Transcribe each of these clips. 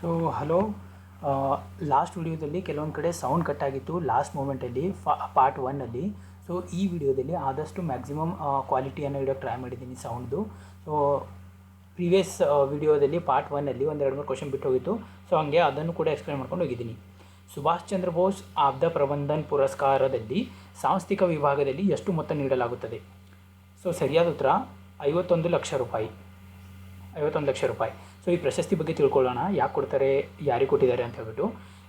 So hello last ವಿಡಿಯೋದಲ್ಲಿ ಕೆಲವೊಂದು ಕಡೆ ಸೌಂಡ್ ಕಟ್ ಆಗಿತ್ತು. ಲಾಸ್ಟ್ ಮೂಮೆಂಟಲ್ಲಿ ಫಾ ಪಾರ್ಟ್ ಒನ್ನಲ್ಲಿ ಸೊ ಈ ವಿಡಿಯೋದಲ್ಲಿ ಆದಷ್ಟು ಮ್ಯಾಕ್ಸಿಮಮ್ ಕ್ವಾಲಿಟಿಯನ್ನು ಇಡೋಕ್ಕೆ ಟ್ರೈ ಮಾಡಿದ್ದೀನಿ ಸೌಂಡ್ದು ಸೊ ಪ್ರೀವಿಯಸ್ ವಿಡಿಯೋದಲ್ಲಿ ಪಾರ್ಟ್ ಒನ್ನಲ್ಲಿ ಒಂದು ಎರಡು ಮೂರು ಕ್ವಶನ್ ಬಿಟ್ಟು ಹೋಗಿತ್ತು. ಸೊ ಹಂಗೆ ಅದನ್ನು ಕೂಡ ಎಕ್ಸ್ಪ್ಲೇನ್ ಮಾಡ್ಕೊಂಡು ಹೋಗಿದ್ದೀನಿ. ಸುಭಾಷ್ ಚಂದ್ರ ಬೋಸ್ ಆಬ್ದ ಪ್ರಬಂಧನ್ ಪುರಸ್ಕಾರದಲ್ಲಿ ಸಾಂಸ್ಥಿಕ ವಿಭಾಗದಲ್ಲಿ ಎಷ್ಟು ಮೊತ್ತ ನೀಡಲಾಗುತ್ತದೆ? ಸೊ ಸರಿಯಾದ ಉತ್ತರ, ಐವತ್ತೊಂದು ಲಕ್ಷ ರೂಪಾಯಿ. ಐವತ್ತೊಂದು ಲಕ್ಷ ರೂಪಾಯಿ. ಸೊ ಈ ಪ್ರಶಸ್ತಿ ಬಗ್ಗೆ ತಿಳ್ಕೊಳ್ಳೋಣ. ಯಾಕೆ ಕೊಡ್ತಾರೆ, ಯಾರಿಗೆ ಕೊಟ್ಟಿದ್ದಾರೆ ಅಂತ ಹೇಳ್ಬಿಟ್ಟು.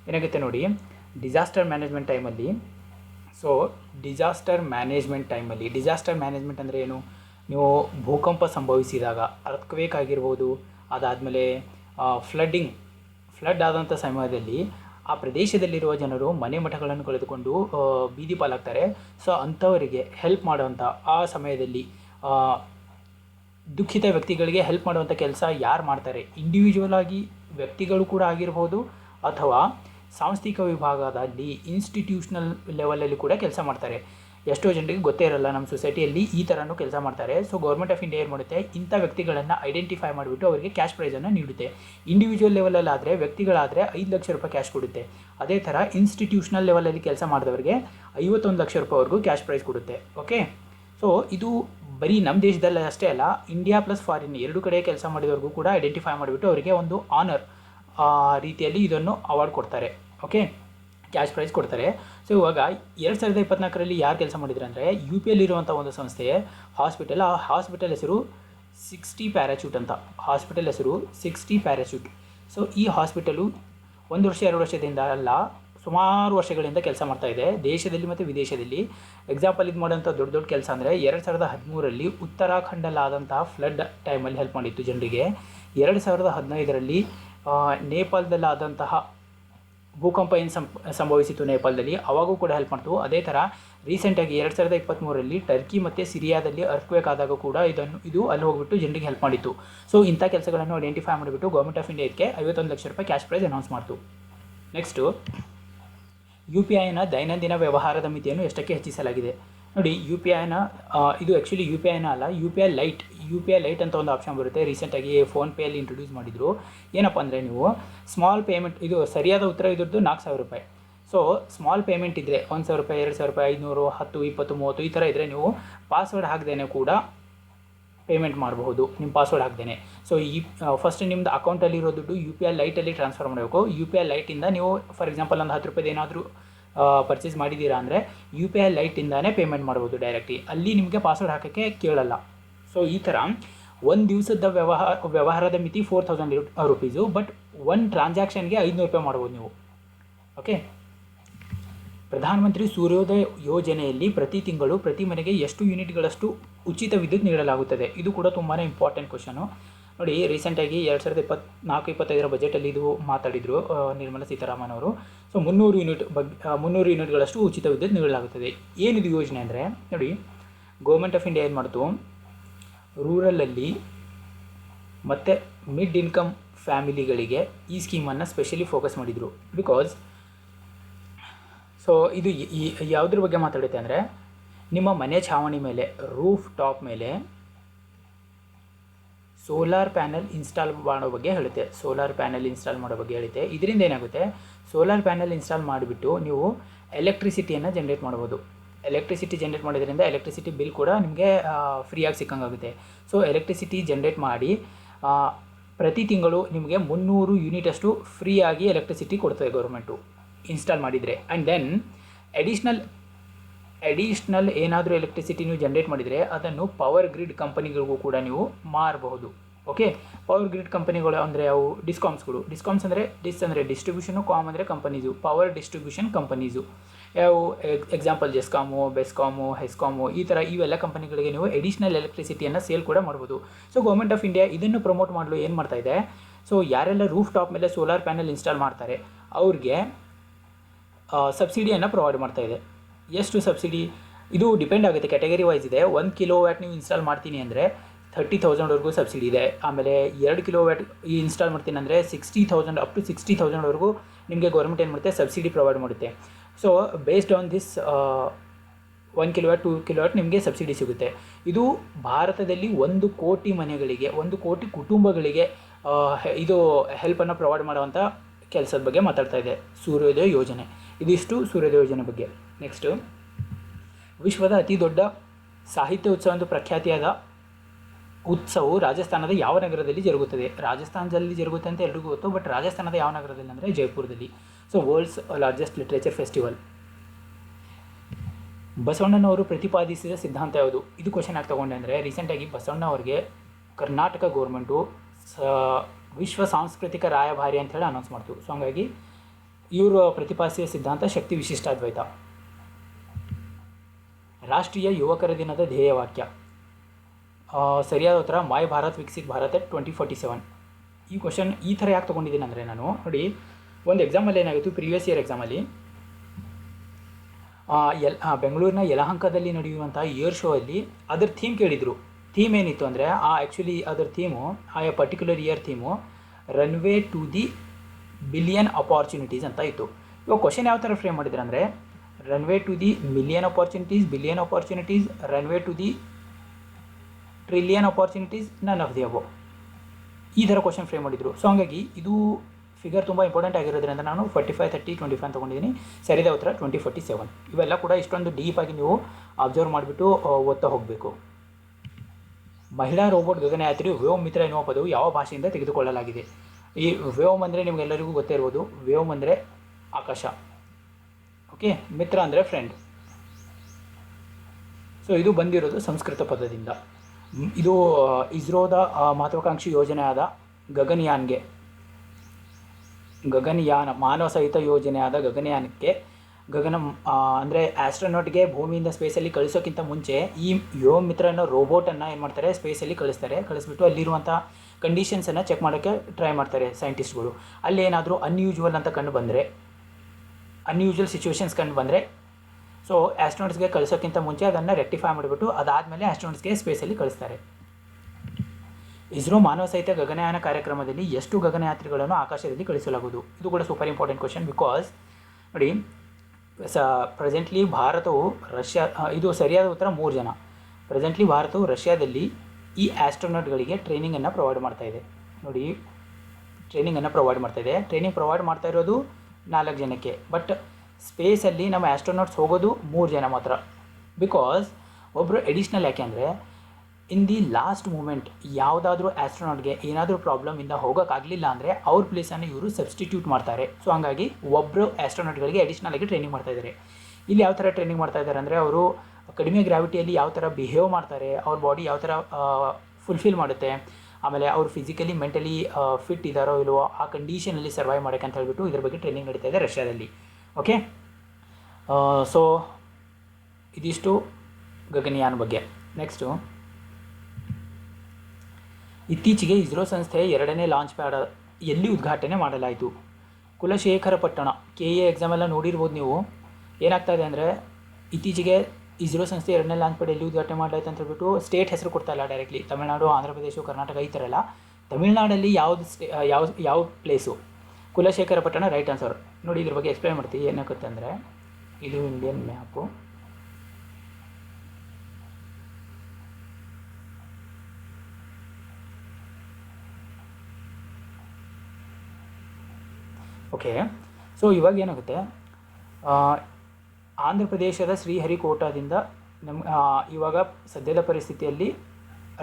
ಏನಾಗುತ್ತೆ ನೋಡಿ ಡಿಸಾಸ್ಟರ್ ಮ್ಯಾನೇಜ್ಮೆಂಟ್ ಟೈಮಲ್ಲಿ ಸೊ ಡಿಸಾಸ್ಟರ್ ಮ್ಯಾನೇಜ್ಮೆಂಟ್ ಟೈಮಲ್ಲಿ ಡಿಸಾಸ್ಟರ್ ಮ್ಯಾನೇಜ್ಮೆಂಟ್ ಅಂದರೆ ಏನು? ನೀವು ಭೂಕಂಪ ಸಂಭವಿಸಿದಾಗ ಅರ್ಥಕ್ವೇಕ್ ಆಗಿರ್ಬೋದು, ಅದಾದಮೇಲೆ ಫ್ಲಡ್ಡಿಂಗ್ ಫ್ಲಡ್ ಆದಂಥ ಸಮಯದಲ್ಲಿ ಆ ಪ್ರದೇಶದಲ್ಲಿರುವ ಜನರು ಮನೆ ಮಠಗಳನ್ನು ಕಳೆದುಕೊಂಡು ಬೀದಿ ಪಾಲಾಗ್ತಾರೆ. ಸೊ ಅಂಥವರಿಗೆ ಹೆಲ್ಪ್ ಮಾಡುವಂಥ ಆ ಸಮಯದಲ್ಲಿ ದುಃಖಿತ ವ್ಯಕ್ತಿಗಳಿಗೆ ಹೆಲ್ಪ್ ಮಾಡುವಂಥ ಕೆಲಸ ಯಾರು ಮಾಡ್ತಾರೆ? ಇಂಡಿವಿಜುವಲ್ ಆಗಿ ವ್ಯಕ್ತಿಗಳು ಕೂಡ ಆಗಿರ್ಬೋದು ಅಥವಾ ಸಾಂಸ್ಥಿಕ ವಿಭಾಗದಲ್ಲಿ ಇನ್ಸ್ಟಿಟ್ಯೂಷನಲ್ ಲೆವೆಲಲ್ಲಿ ಕೂಡ ಕೆಲಸ ಮಾಡ್ತಾರೆ. ಎಷ್ಟೋ ಜನರಿಗೆ ಗೊತ್ತೇ ಇರಲ್ಲ ನಮ್ಮ ಸೊಸೈಟಿಯಲ್ಲಿ ಈ ಥರನೂ ಕೆಲಸ ಮಾಡ್ತಾರೆ. ಸೊ ಗೌರ್ಮೆಂಟ್ ಆಫ್ ಇಂಡಿಯಾ ಏನು ಮಾಡುತ್ತೆ? ಇಂಥ ವ್ಯಕ್ತಿಗಳನ್ನು ಐಡೆಂಟಿಫೈ ಮಾಡಿಬಿಟ್ಟು ಅವರಿಗೆ ಕ್ಯಾಶ್ ಪ್ರೈಸನ್ನು ನೀಡುತ್ತೆ. ಇಂಡಿವಿಜುವಲ್ ಲೆವೆಲಲ್ಲಾದರೆ ವ್ಯಕ್ತಿಗಳಾದರೆ ಐದು ಲಕ್ಷ ರೂಪಾಯಿ ಕ್ಯಾಶ್ ಕೊಡುತ್ತೆ. ಅದೇ ಥರ ಇನ್ಸ್ಟಿಟ್ಯೂಷನಲ್ ಲೆವೆಲಲ್ಲಿ ಕೆಲಸ ಮಾಡಿದವರಿಗೆ ಐವತ್ತೊಂದು ಲಕ್ಷ ರೂಪಾಯಿವರೆಗೂ ಕ್ಯಾಶ್ ಪ್ರೈಸ್ ಕೊಡುತ್ತೆ. ಓಕೆ ಸೊ ಇದು ಬರೀ ನಮ್ಮ ದೇಶದಲ್ಲೇ ಅಷ್ಟೇ ಅಲ್ಲ ಇಂಡಿಯಾ ಪ್ಲಸ್ ಫಾರಿನ್ ಎರಡು ಕಡೆ ಕೆಲಸ ಮಾಡಿದವ್ರಿಗೂ ಕೂಡ ಐಡೆಂಟಿಫೈ ಮಾಡಿಬಿಟ್ಟು ಅವರಿಗೆ ಒಂದು ಆನರ್ ರೀತಿಯಲ್ಲಿ ಇದನ್ನು ಅವಾರ್ಡ್ ಕೊಡ್ತಾರೆ. ಓಕೆ ಕ್ಯಾಶ್ ಪ್ರೈಸ್ ಕೊಡ್ತಾರೆ. ಸೊ ಇವಾಗ ಎರಡು ಸಾವಿರದ ಇಪ್ಪತ್ನಾಲ್ಕರಲ್ಲಿ ಯಾರು ಕೆಲಸ ಮಾಡಿದ್ರು ಅಂದರೆ ಯು ಪಿ ಯಲ್ಲಿರುವಂಥ ಒಂದು ಸಂಸ್ಥೆ ಹಾಸ್ಪಿಟಲ್ ಆ ಹಾಸ್ಪಿಟಲ್ ಹೆಸರು ಸಿಕ್ಸ್ಟಿ ಪ್ಯಾರಾಚೂಟ್ ಅಂತ. ಹಾಸ್ಪಿಟಲ್ ಹೆಸರು ಸಿಕ್ಸ್ಟಿ ಪ್ಯಾರಾಚೂಟ್ ಸೊ ಈ ಹಾಸ್ಪಿಟಲು ಒಂದು ವರ್ಷ, ಎರಡು ವರ್ಷದಿಂದ ಅಲ್ಲ ಸುಮಾರು ವರ್ಷಗಳಿಂದ ಕೆಲಸ ಮಾಡ್ತಾ ಇದೆ. ದೇಶದಲ್ಲಿ ಮತ್ತು ವಿದೇಶದಲ್ಲಿ. ಎಕ್ಸಾಂಪಲ್ ಇದು ಮಾಡೋಂಥ ದೊಡ್ಡ ದೊಡ್ಡ ಕೆಲಸ ಅಂದರೆ ಎರಡು ಸಾವಿರದ ಹದಿಮೂರರಲ್ಲಿ ಉತ್ತರಾಖಂಡಲ್ಲಾದಂತಹ ಫ್ಲಡ್ ಟೈಮಲ್ಲಿ ಹೆಲ್ಪ್ ಮಾಡಿತ್ತು ಜನರಿಗೆ. ಎರಡು ಸಾವಿರದ ಹದಿನೈದರಲ್ಲಿ ನೇಪಾಳದಲ್ಲಾದಂತಹ ಭೂಕಂಪ ಏನು ಸಂಭವಿಸಿತ್ತು ನೇಪಾಳದಲ್ಲಿ, ಅವಾಗೂ ಕೂಡ ಹೆಲ್ಪ್ ಮಾಡ್ತು. ಅದೇ ಥರ ರೀಸೆಂಟಾಗಿ ಎರಡು ಸಾವಿರದ ಇಪ್ಪತ್ತ್ಮೂರರಲ್ಲಿ ಟರ್ಕಿ ಮತ್ತು ಸಿರಿಯಾದಲ್ಲಿ ಅರ್ಕ್ವೇಕ್ ಆದಾಗ ಕೂಡ ಇದನ್ನು, ಇದು ಅಲ್ಲಿ ಹೋಗ್ಬಿಟ್ಟು ಜನರಿಗೆ ಹೆಲ್ಪ್ ಮಾಡಿತ್ತು. ಸೊ ಇಂಥ ಕೆಲಸಗಳನ್ನು ಐಡೆಂಟಿಫೈ ಮಾಡಿಬಿಟ್ಟು ಗೌರ್ಮೆಂಟ್ ಆಫ್ ಇಂಡಿಯಾಕ್ಕೆ ಐವತ್ತೊಂದು ಲಕ್ಷ ರೂಪಾಯಿ ಕ್ಯಾಶ್ ಪ್ರೈಸ್ ಅನೌನ್ಸ್ ಮಾಡ್ತು. ನೆಕ್ಸ್ಟು ಯು ಪಿ ಐನ ದೈನಂದಿನ ವ್ಯವಹಾರದ ಮಿತಿಯನ್ನು ಎಷ್ಟಕ್ಕೆ ಹೆಚ್ಚಿಸಲಾಗಿದೆ? ನೋಡಿ, ಯು ಪಿ ಐನ ಇದು ಆ್ಯಕ್ಚುಲಿ ಯು ಪಿ ಐನ ಅಲ್ಲ, U P I lite U P I lite ಅಂತ ಒಂದು ಆಪ್ಷನ್ ಬರುತ್ತೆ. ರೀಸೆಂಟಾಗಿ ಫೋನ್ಪೇಯಲ್ಲಿ ಇಂಟ್ರೊಡ್ಯೂಸ್ ಮಾಡಿದರು. ಏನಪ್ಪ ಅಂದರೆ ನೀವು ಸ್ಮಾಲ್ ಪೇಮೆಂಟ್ ಇದು ಸರಿಯಾದ ಉತ್ತರ ಇದ್ರದ್ದು ನಾಲ್ಕು ಸಾವಿರ ರೂಪಾಯಿ. ಸೊ ಸ್ಮಾಲ್ ಪೇಮೆಂಟ್ ಇದ್ದರೆ ಒಂದು ಸಾವಿರ ರೂಪಾಯಿ, ಎರಡು ಸಾವಿರ ರೂಪಾಯಿ, ಐದುನೂರು, ಹತ್ತು, ಇಪ್ಪತ್ತು, ಮೂವತ್ತು ಈ ಥರ ಇದ್ದರೆ ನೀವು ಪಾಸ್ವರ್ಡ್ ಹಾಕ್ದೇನೆ ಕೂಡ ಪೇಮೆಂಟ್ ಮಾಡಬಹುದು ನಿಮ್ಮ ಪಾಸ್ವರ್ಡ್ ಹಾಕ್ದೇನೆ. ಸೊ ಈ ಫಸ್ಟ್ ನಿಮ್ಮದು ಅಕೌಂಟಲ್ಲಿರೋ ದುಡ್ಡು ಯು ಪಿ ಐ ಲೈಟಲ್ಲಿ ಟ್ರಾನ್ಸ್ಫರ್ ಮಾಡಬೇಕು. ಯು ಪಿ ಐ ಲೈಟಿಂದ ನೀವು ಫಾರ್ ಎಕ್ಸಾಂಪಲ್ ಒಂದು ಹತ್ತು ರೂಪಾಯಿದು ಏನಾದರೂ ಪರ್ಚೇಸ್ ಮಾಡಿದ್ದೀರಾ ಅಂದರೆ ಯು ಪಿ ಐ ಲೈಟಿಂದಾನೇ ಪೇಮೆಂಟ್ ಮಾಡ್ಬೋದು ಡೈರೆಕ್ಟ್ಲಿ ಅಲ್ಲಿ ನಿಮಗೆ ಪಾಸ್ವರ್ಡ್ ಹಾಕೋಕ್ಕೆ ಕೇಳಲ್ಲ. ಸೊ ಈ ಥರ ಒಂದು ದಿವಸದ ವ್ಯವಹಾರ, ವ್ಯವಹಾರದ ಮಿತಿ four thousand rupees but one ಟ್ರಾನ್ಸಾಕ್ಷನ್ಗೆ ಐದುನೂರು ರೂಪಾಯಿ ಮಾಡ್ಬೋದು ನೀವು. ಓಕೆ ಪ್ರಧಾನಮಂತ್ರಿ ಸೂರ್ಯೋದಯ ಯೋಜನೆಯಲ್ಲಿ ಪ್ರತಿ ತಿಂಗಳು ಪ್ರತಿ ಮನೆಗೆ ಎಷ್ಟು ಯೂನಿಟ್ಗಳಷ್ಟು ಉಚಿತ ವಿದ್ಯುತ್ ನೀಡಲಾಗುತ್ತದೆ? ಇದು ಕೂಡ ತುಂಬಾ ಇಂಪಾರ್ಟೆಂಟ್ ಕ್ವಶನು ನೋಡಿ ರೀಸೆಂಟಾಗಿ ಎರಡು ಸಾವಿರದ ಇಪ್ಪತ್ನಾಲ್ಕು ಇಪ್ಪತ್ತೈದರ ಬಜೆಟಲ್ಲಿ ಇದು ಮಾತಾಡಿದರು ನಿರ್ಮಲಾ ಸೀತಾರಾಮನ್ ಅವರು. ಸೊ ಮುನ್ನೂರು ಯೂನಿಟ್ ಬಗ್ಗೆ ಮುನ್ನೂರು ಯೂನಿಟ್ಗಳಷ್ಟು ಉಚಿತ ವಿದ್ಯುತ್ ನೀಡಲಾಗುತ್ತದೆ. ಏನಿದು ಯೋಜನೆ ಅಂದರೆ, ನೋಡಿ ಗೌರ್ಮೆಂಟ್ ಆಫ್ ಇಂಡಿಯಾ ಏನು ಮಾಡ್ತು? ರೂರಲಲ್ಲಿ ಮತ್ತು ಮಿಡ್ ಇನ್ಕಮ್ ಫ್ಯಾಮಿಲಿಗಳಿಗೆ ಈ ಸ್ಕೀಮನ್ನು ಸ್ಪೆಷಲಿ ಫೋಕಸ್ ಮಾಡಿದರು. ಬಿಕಾಸ್ ಸೊ ಇದು ಯಾವುದ್ರ ಬಗ್ಗೆ ಮಾತಾಡುತ್ತೆ ಅಂದರೆ, ನಿಮ್ಮ ಮನೆ ಛಾವಣಿ ಮೇಲೆ ರೂಫ್ ಟಾಪ್ ಮೇಲೆ ಸೋಲಾರ್ ಪ್ಯಾನಲ್ ಇನ್ಸ್ಟಾಲ್ ಮಾಡೋ ಬಗ್ಗೆ ಹೇಳುತ್ತೆ. ಸೋಲಾರ್ ಪ್ಯಾನಲ್ ಇನ್ಸ್ಟಾಲ್ ಮಾಡೋ ಬಗ್ಗೆ ಹೇಳುತ್ತೆ. ಇದರಿಂದ ಏನಾಗುತ್ತೆ? ಸೋಲಾರ್ ಪ್ಯಾನಲ್ ಇನ್ಸ್ಟಾಲ್ ಮಾಡಿಬಿಟ್ಟು ನೀವು ಎಲೆಕ್ಟ್ರಿಸಿಟಿಯನ್ನು ಜನ್ರೇಟ್ ಮಾಡ್ಬೋದು ಎಲೆಕ್ಟ್ರಿಸಿಟಿ ಜನ್ರೇಟ್ ಮಾಡೋದ್ರಿಂದ ಎಲೆಕ್ಟ್ರಿಸಿಟಿ ಬಿಲ್ ಕೂಡ ನಿಮಗೆ ಫ್ರೀಯಾಗಿ ಸಿಕ್ಕಂಗಾಗುತ್ತೆ. ಸೊ ಎಲೆಕ್ಟ್ರಿಸಿಟಿ ಜನ್ರೇಟ್ ಮಾಡಿ ಪ್ರತಿ ತಿಂಗಳು ನಿಮಗೆ ಮುನ್ನೂರು ಯೂನಿಟಷ್ಟು ಫ್ರೀಯಾಗಿ ಎಲೆಕ್ಟ್ರಿಸಿಟಿ ಕೊಡ್ತದೆ ಗೌರ್ಮೆಂಟು ಇನ್ಸ್ಟಾಲ್ ಮಾಡಿದರೆ. ಆ್ಯಂಡ್ ದೆನ್ ಎಡಿಷ್ನಲ್ ಎಡಿಷ್ನಲ್ ಏನಾದರೂ ಎಲೆಕ್ಟ್ರಿಸಿಟಿ ನೀವು ಜನ್ರೇಟ್ ಮಾಡಿದರೆ, ಅದನ್ನು ಪವರ್ ಗ್ರಿಡ್ ಕಂಪನಿಗಳಿಗೂ ಕೂಡ ನೀವು ಮಾರಬಹುದು. ಓಕೆ ಪವರ್ ಗ್ರಿಡ್ ಕಂಪನಿಗಳು ಅಂದರೆ ಅವು ಡಿಸ್ಕಾಮ್ಸ್ಗಳು ಡಿಸ್ಕಾಮ್ಸ್ ಅಂದರೆ ಡಿಸ್ ಅಂದರೆ ಡಿಸ್ಟ್ರಿಬ್ಯೂಷನು ಕಾಮ್ ಅಂದರೆ ಕಂಪನೀಸು ಪವರ್ ಡಿಸ್ಟ್ರಿಬ್ಯೂಷನ್ ಕಂಪನೀಸು ಯಾವ ಎಕ್ಸಾಂಪಲ್ ಜೆಸ್ಕಾಮು ಬೆಸ್ಕಾಮು ಹೆಸ್ಕಾಮು ಈ ಥರ ಇವೆಲ್ಲ ಕಂಪನಿಗಳಿಗೆ ನೀವು ಎಡಿಷ್ನಲ್ ಎಲೆಕ್ಟ್ರಿಸಿಟಿಯನ್ನು ಸೇಲ್ ಕೂಡ ಮಾಡ್ಬೋದು ಸೊ ಗೌರ್ಮೆಂಟ್ ಆಫ್ ಇಂಡಿಯಾ ಇದನ್ನು ಪ್ರಮೋಟ್ ಮಾಡಲು ಏನು ಮಾಡ್ತಾ ಇದೆ? ಸೊ ಯಾರೆಲ್ಲ ರೂಫ್ ಟಾಪ್ ಮೇಲೆ ಸೋಲಾರ್ ಪ್ಯಾನಲ್ ಇನ್ಸ್ಟಾಲ್ ಮಾಡ್ತಾರೆ, ಅವ್ರಿಗೆ ಸಬ್ಸಿಡಿಯನ್ನು ಪ್ರೊವೈಡ್ ಮಾಡ್ತಾ ಇದೆ. ಎಷ್ಟು ಸಬ್ಸಿಡಿ ಇದು ಡಿಪೆಂಡ್ ಆಗುತ್ತೆ. ಕ್ಯಾಟಗರಿ ವೈಸ್ ಇದೆ. ಒಂದು ಕಿಲೋ ವ್ಯಾಟ್ ನೀವು ಇನ್ಸ್ಟಾಲ್ ಮಾಡ್ತೀನಿ ಅಂದರೆ ಥರ್ಟಿ ತೌಸಂಡ್ವರೆಗೂ ಸಬ್ಸಿಡಿ ಇದೆ. ಆಮೇಲೆ ಎರಡು ಕಿಲೋ ವ್ಯಾಟ್ ಇನ್ಸ್ಟಾಲ್ ಮಾಡ್ತೀನಿ ಅಂದರೆ sixty thousand up to sixty ತೌಸಂಡ್ವರೆಗೂ ನಿಮಗೆ ಗೌರ್ಮೆಂಟ್ ಏನು ಮಾಡುತ್ತೆ? ಸಬ್ಸಿಡಿ ಪ್ರೊವೈಡ್ ಮಾಡುತ್ತೆ. So based on this one kilowatt two kilowatt ನಿಮಗೆ ಸಬ್ಸಿಡಿ ಸಿಗುತ್ತೆ. ಇದು ಭಾರತದಲ್ಲಿ ಒಂದು ಕೋಟಿ ಮನೆಗಳಿಗೆ, ಒಂದು ಕೋಟಿ ಕುಟುಂಬಗಳಿಗೆ ಇದು ಹೆಲ್ಪನ್ನು ಪ್ರೊವೈಡ್ ಮಾಡುವಂಥ ಕೆಲಸದ ಬಗ್ಗೆ ಮಾತಾಡ್ತಾ ಇದೆ. ಸೂರ್ಯೋದಯ ಯೋಜನೆ. ಇದಿಷ್ಟು ಸೂರ್ಯೋದಯ ಯೋಜನೆ ಬಗ್ಗೆ. ನೆಕ್ಸ್ಟು ವಿಶ್ವದ ಅತಿ ದೊಡ್ಡ ಸಾಹಿತ್ಯ ಉತ್ಸವ ಎಂದು ಪ್ರಖ್ಯಾತಿಯಾದ ಉತ್ಸವವು ರಾಜಸ್ಥಾನದ ಯಾವ ನಗರದಲ್ಲಿ ಜರುಗುತ್ತದೆ? ರಾಜಸ್ಥಾನದಲ್ಲಿ ಜರುಗುತ್ತೆ ಅಂತ ಎಲ್ರಿಗೂ ಗೊತ್ತು ಬಟ್ ರಾಜಸ್ಥಾನದ ಯಾವ ನಗರದಲ್ಲಿ ಅಂದರೆ ಜೈಪುರದಲ್ಲಿ. So world's largest literature festival ಬಸವಣ್ಣನವರು ಪ್ರತಿಪಾದಿಸಿದ ಸಿದ್ಧಾಂತ ಯಾವುದು? ಇದು ಕ್ವಶನ್ ಆಗಿ ತೊಗೊಂಡೆ ಅಂದರೆ ರೀಸೆಂಟಾಗಿ ಬಸವಣ್ಣ ಅವರಿಗೆ ಕರ್ನಾಟಕ ಗೌರ್ಮೆಂಟು ಸ, ವಿಶ್ವ ಸಾಂಸ್ಕೃತಿಕ ರಾಯಭಾರಿ ಅಂತ ಹೇಳಿ ಅನೌನ್ಸ್ ಮಾಡ್ತು. ಸೊ ಹಂಗಾಗಿ ಇವರು ಪ್ರತಿಪಾದಿಸಿದ ಸಿದ್ಧಾಂತ ಶಕ್ತಿ ವಿಶಿಷ್ಟಾದ್ವೈತ. ರಾಷ್ಟ್ರೀಯ ಯುವಕರ ದಿನದ ಧ್ಯೇಯವಾಕ್ಯ ಸರಿಯಾದ ಉತ್ತರ my Bharat Viksit Bharat twenty forty seven ಈ ಕ್ವಶನ್ ಈ ಥರ ಯಾಕೆ ತೊಗೊಂಡಿದ್ದೀನಿ ಅಂದರೆ ನಾನು, ನೋಡಿ, ಒಂದು ಎಕ್ಸಾಮಲ್ಲಿ ಏನಾಗಿತ್ತು ಪ್ರೀವಿಯಸ್ ಇಯರ್ ಎಕ್ಸಾಮಲ್ಲಿ ಎಲ್ ಬೆಂಗಳೂರಿನ ಯಲಹಂಕದಲ್ಲಿ ನಡೆಯುವಂಥ ಇಯರ್ ಶೋ ಅಲ್ಲಿ ಅದ್ರ ಥೀಮ್ ಕೇಳಿದರು. ಥೀಮ್ ಏನಿತ್ತು ಅಂದರೆ, ಆ ಆ್ಯಕ್ಚುಲಿ ಅದ್ರ ಥೀಮು ಆ particular year theme runway to the billion opportunities ಅಂತ ಇತ್ತು. ಇವಾಗ ಕ್ವಶನ್ ಯಾವ ಥರ ಫ್ರೇಮ್ ಮಾಡಿದ್ರು ಅಂದರೆ runway to the million opportunities billion opportunities runway to the trillion opportunities none of the above ಈ ಥರ ಕ್ವಶನ್ ಫ್ರೇಮ್ ಮಾಡಿದರು. ಸೊ ಹಾಗಾಗಿ ಇದು ಫಿಗರ್ ತುಂಬ ಇಂಪಾರ್ಟೆಂಟ್ ಆಗಿರೋದ್ರಿಂದ ನಾನು forty five thirty twenty five ತೊಗೊಂಡಿದ್ದೀನಿ. ಸರಿದ ಉತ್ತರ ಟ್ವೆಂಟಿ ಫೋರ್ಟಿ ಸೆವೆನ್ ಇವೆಲ್ಲ ಕೂಡ ಇಷ್ಟೊಂದು ಡೀಪಾಗಿ ನೀವು ಅಬ್ಸರ್ವ್ ಮಾಡಿಬಿಟ್ಟು ಓದ್ತಾ ಹೋಗಬೇಕು. ಮಹಿಳಾ ರೋಬೋಟ್ ಗಗನಯಾತ್ರಿ ವ್ಯೋಮ್ ಮಿತ್ರ ಎನ್ನುವ ಪದವು ಯಾವ ಭಾಷೆಯಿಂದ ತೆಗೆದುಕೊಳ್ಳಲಾಗಿದೆ? ಈ ವ್ಯೋಮ್ ಅಂದರೆ ನಿಮಗೆಲ್ಲರಿಗೂ ಗೊತ್ತೇ ಇರ್ಬೋದು. ವ್ಯೋಮ್ ಅಂದರೆ ಆಕಾಶ. ಓಕೆ ಮಿತ್ರ ಅಂದರೆ ಫ್ರೆಂಡ್ ಸೊ ಇದು ಬಂದಿರೋದು ಸಂಸ್ಕೃತ ಪದದಿಂದ. ಇದು ಇಸ್ರೋದ ಮಹತ್ವಾಕಾಂಕ್ಷಿ ಯೋಜನೆ ಆದ ಗಗನಯಾನ್ಗೆ. ಗಗನಯಾನ, ಮಾನವ ಸಹಿತ ಯೋಜನೆ ಆದ ಗಗನಯಾನಕ್ಕೆ ಗಗನ ಅಂದರೆ ಆಸ್ಟ್ರೋನಾಟ್ಗೆ ಭೂಮಿಯಿಂದ ಸ್ಪೇಸಲ್ಲಿ ಕಳಿಸೋಕ್ಕಿಂತ ಮುಂಚೆ ಈ ಯೋ ಮಿತ್ರ ಅನ್ನೋ ರೋಬೋಟನ್ನು ಏನು ಮಾಡ್ತಾರೆ ಸ್ಪೇಸಲ್ಲಿ ಕಳಿಸ್ತಾರೆ. ಕಳಿಸ್ಬಿಟ್ಟು ಅಲ್ಲಿರುವಂಥ ಕಂಡೀಷನ್ಸನ್ನು ಚೆಕ್ ಮಾಡೋಕ್ಕೆ ಟ್ರೈ ಮಾಡ್ತಾರೆ ಸೈಂಟಿಸ್ಟ್ಗಳು ಅಲ್ಲಿ ಏನಾದರೂ ಅನ್ಯೂಜುವಲ್ ಅಂತ ಕಂಡು ಬಂದರೆ ಅನ್ಯೂಜುವಲ್ ಸಿಚುವೇಶನ್ಸ್ ಕಂಡು ಬಂದರೆ ಸೊ ಆಸ್ಟ್ರೋನಾಟ್ಸ್ಗೆ ಕಳಿಸೋಕ್ಕಿಂತ ಮುಂಚೆ ಅದನ್ನು ರೆಕ್ಟಿಫೈ ಮಾಡಿಬಿಟ್ಟು ಅದಾದಮೇಲೆ ಆಸ್ಟ್ರೋನಾಟ್ಸ್ಗೆ ಸ್ಪೇಸಲ್ಲಿ ಕಳಿಸ್ತಾರೆ. ಇಸ್ರೋ ಮಾನವ ಸಹಿತ ಗಗನಯಾನ ಕಾರ್ಯಕ್ರಮದಲ್ಲಿ ಎಷ್ಟು ಗಗನಯಾತ್ರಿಗಳನ್ನು ಆಕಾಶದಲ್ಲಿ ಕಳಿಸಲಾಗುವುದು? ಇದು ಕೂಡ ಸೂಪರ್ ಇಂಪಾರ್ಟೆಂಟ್ ಕ್ವಶನ್ ಬಿಕಾಸ್ ನೋಡಿ ಸ ಪ್ರೆಸೆಂಟ್ಲಿ ಭಾರತವು ರಷ್ಯಾ ಇದು ಸರಿಯಾದ ಉತ್ತರ ಮೂರು ಜನ. ಪ್ರೆಸೆಂಟ್ಲಿ ಭಾರತವು ರಷ್ಯಾದಲ್ಲಿ ಈ ಆ್ಯಸ್ಟ್ರೋನಾಟ್ಗಳಿಗೆ ಟ್ರೈನಿಂಗನ್ನು ಪ್ರೊವೈಡ್ ಮಾಡ್ತಾ ಇದೆ. ನೋಡಿ ಟ್ರೈನಿಂಗನ್ನು ಪ್ರೊವೈಡ್ ಮಾಡ್ತಾ ಇದೆ. ಟ್ರೈನಿಂಗ್ ಪ್ರೊವೈಡ್ ಮಾಡ್ತಾ ಇರೋದು ನಾಲ್ಕು ಜನಕ್ಕೆ. ಬಟ್ ಸ್ಪೇಸಲ್ಲಿ ನಮ್ಮ ಆ್ಯಸ್ಟ್ರೋನಾಟ್ಸ್ ಹೋಗೋದು ಮೂರು ಜನ ಮಾತ್ರ. ಬಿಕಾಸ್ ಒಬ್ಬರು ಎಡಿಷ್ನಲ್ ಯಾಕೆ ಅಂದರೆ ಇನ್ ದಿ ಲಾಸ್ಟ್ ಮೂಮೆಂಟ್ ಯಾವುದಾದ್ರೂ ಆಸ್ಟ್ರೋನಾಟ್ಗೆ ಏನಾದರೂ ಪ್ರಾಬ್ಲಮ್ ಇಂದ ಹೋಗೋಕ್ಕಾಗಲಿಲ್ಲ ಅಂದರೆ ಅವ್ರ ಪ್ಲೇಸನ್ನು ಇವರು ಸಬ್ಸ್ಟಿಟ್ಯೂಟ್ ಮಾಡ್ತಾರೆ. ಸೊ ಹಂಗಾಗಿ ಒಬ್ಬರು ಆಸ್ಟ್ರೋನಾಟ್ಗಳಿಗೆ ಅಡಿಷ್ನಲ್ ಆಗಿ ಟ್ರೈನಿಂಗ್ ಮಾಡ್ತಾ ಇದ್ದಾರೆ ಇಲ್ಲಿ ಯಾವ ಥರ ಟ್ರೈನಿಂಗ್ ಮಾಡ್ತಾ ಇದ್ದಾರೆ ಅಂದರೆ ಅವರು ಕಡಿಮೆ ಗ್ರಾವಿಟಿಯಲ್ಲಿ ಯಾವ ಥರ ಬಿಹೇವ್ ಮಾಡ್ತಾರೆ, ಅವ್ರ ಬಾಡಿ ಯಾವ ಥರ ಫುಲ್ಫಿಲ್ ಮಾಡುತ್ತೆ, ಆಮೇಲೆ ಅವ್ರು ಫಿಸಿಕಲಿ ಮೆಂಟಲಿ ಫಿಟ್ ಇದ್ದಾರೋ ಇಲ್ವೋ ಆ ಕಂಡೀಷನಲ್ಲಿ ಸರ್ವೈವ್ ಮಾಡೋಕ್ಕೆ ಅಂತ ಹೇಳ್ಬಿಟ್ಟು ಇದ್ರ ಬಗ್ಗೆ ಟ್ರೈನಿಂಗ್ ನಡೀತಾ ಇದೆ ರಷ್ಯಾದಲ್ಲಿ. ಓಕೆ ಸೊ ಇದಿಷ್ಟು ಗಗನಯಾನ್ ಬಗ್ಗೆ. ನೆಕ್ಸ್ಟು ಇತ್ತೀಚೆಗೆ ಇಸ್ರೋ ಸಂಸ್ಥೆಯ ಎರಡನೇ ಲಾಂಚ್ ಪ್ಯಾಡ್ ಎಲ್ಲಿ ಉದ್ಘಾಟನೆ ಮಾಡಲಾಯಿತು. ಕುಲಶೇಖರಪಟ್ಟಣ ಕೆ ಎ ಎಕ್ಸಾಮ್ ಎಲ್ಲ ನೋಡಿರ್ಬೋದು ನೀವು. ಏನಾಗ್ತಾ ಇದೆ ಅಂದರೆ, ಇತ್ತೀಚೆಗೆ ಇಸ್ರೋ ಸಂಸ್ಥೆ ಎರಡನೇ ಲಾಂಚ್ ಪ್ಯಾಡ್ ಎಲ್ಲಿ ಉದ್ಘಾಟನೆ ಮಾಡಲಾಯಿತು ಅಂತ ಹೇಳ್ಬಿಟ್ಟು ಸ್ಟೇಟ್ ಹೆಸರು ಕೊಡ್ತಾ ಇಲ್ಲ ಡೈರೆಕ್ಟ್ಲಿ ತಮಿಳುನಾಡು, ಆಂಧ್ರ ಪ್ರದೇಶ, ಕರ್ನಾಟಕ ಈ ಥರ ಎಲ್ಲ. ತಮಿಳುನಾಡಲ್ಲಿ ಯಾವ್ದು ಯಾವ ಯಾವ ಪ್ಲೇಸು ಕುಲಶೇಖರಪಟ್ಟಣ ರೈಟ್ ಆನ್ಸರ್ ನೋಡಿ ಇದ್ರ ಬಗ್ಗೆ ಎಕ್ಸ್ಪ್ಲೈನ್ ಮಾಡ್ತೀವಿ. ಏನಾಗುತ್ತೆ ಅಂದರೆ, ಇದು ಇಂಡಿಯನ್ ಮ್ಯಾಪು ಓಕೆ ಸೊ ಇವಾಗ ಏನಾಗುತ್ತೆ? ಆಂಧ್ರ ಪ್ರದೇಶದ ಶ್ರೀಹರಿಕೋಟಾದಿಂದ ನಮ್ಮ ಇವಾಗ ಸದ್ಯದ ಪರಿಸ್ಥಿತಿಯಲ್ಲಿ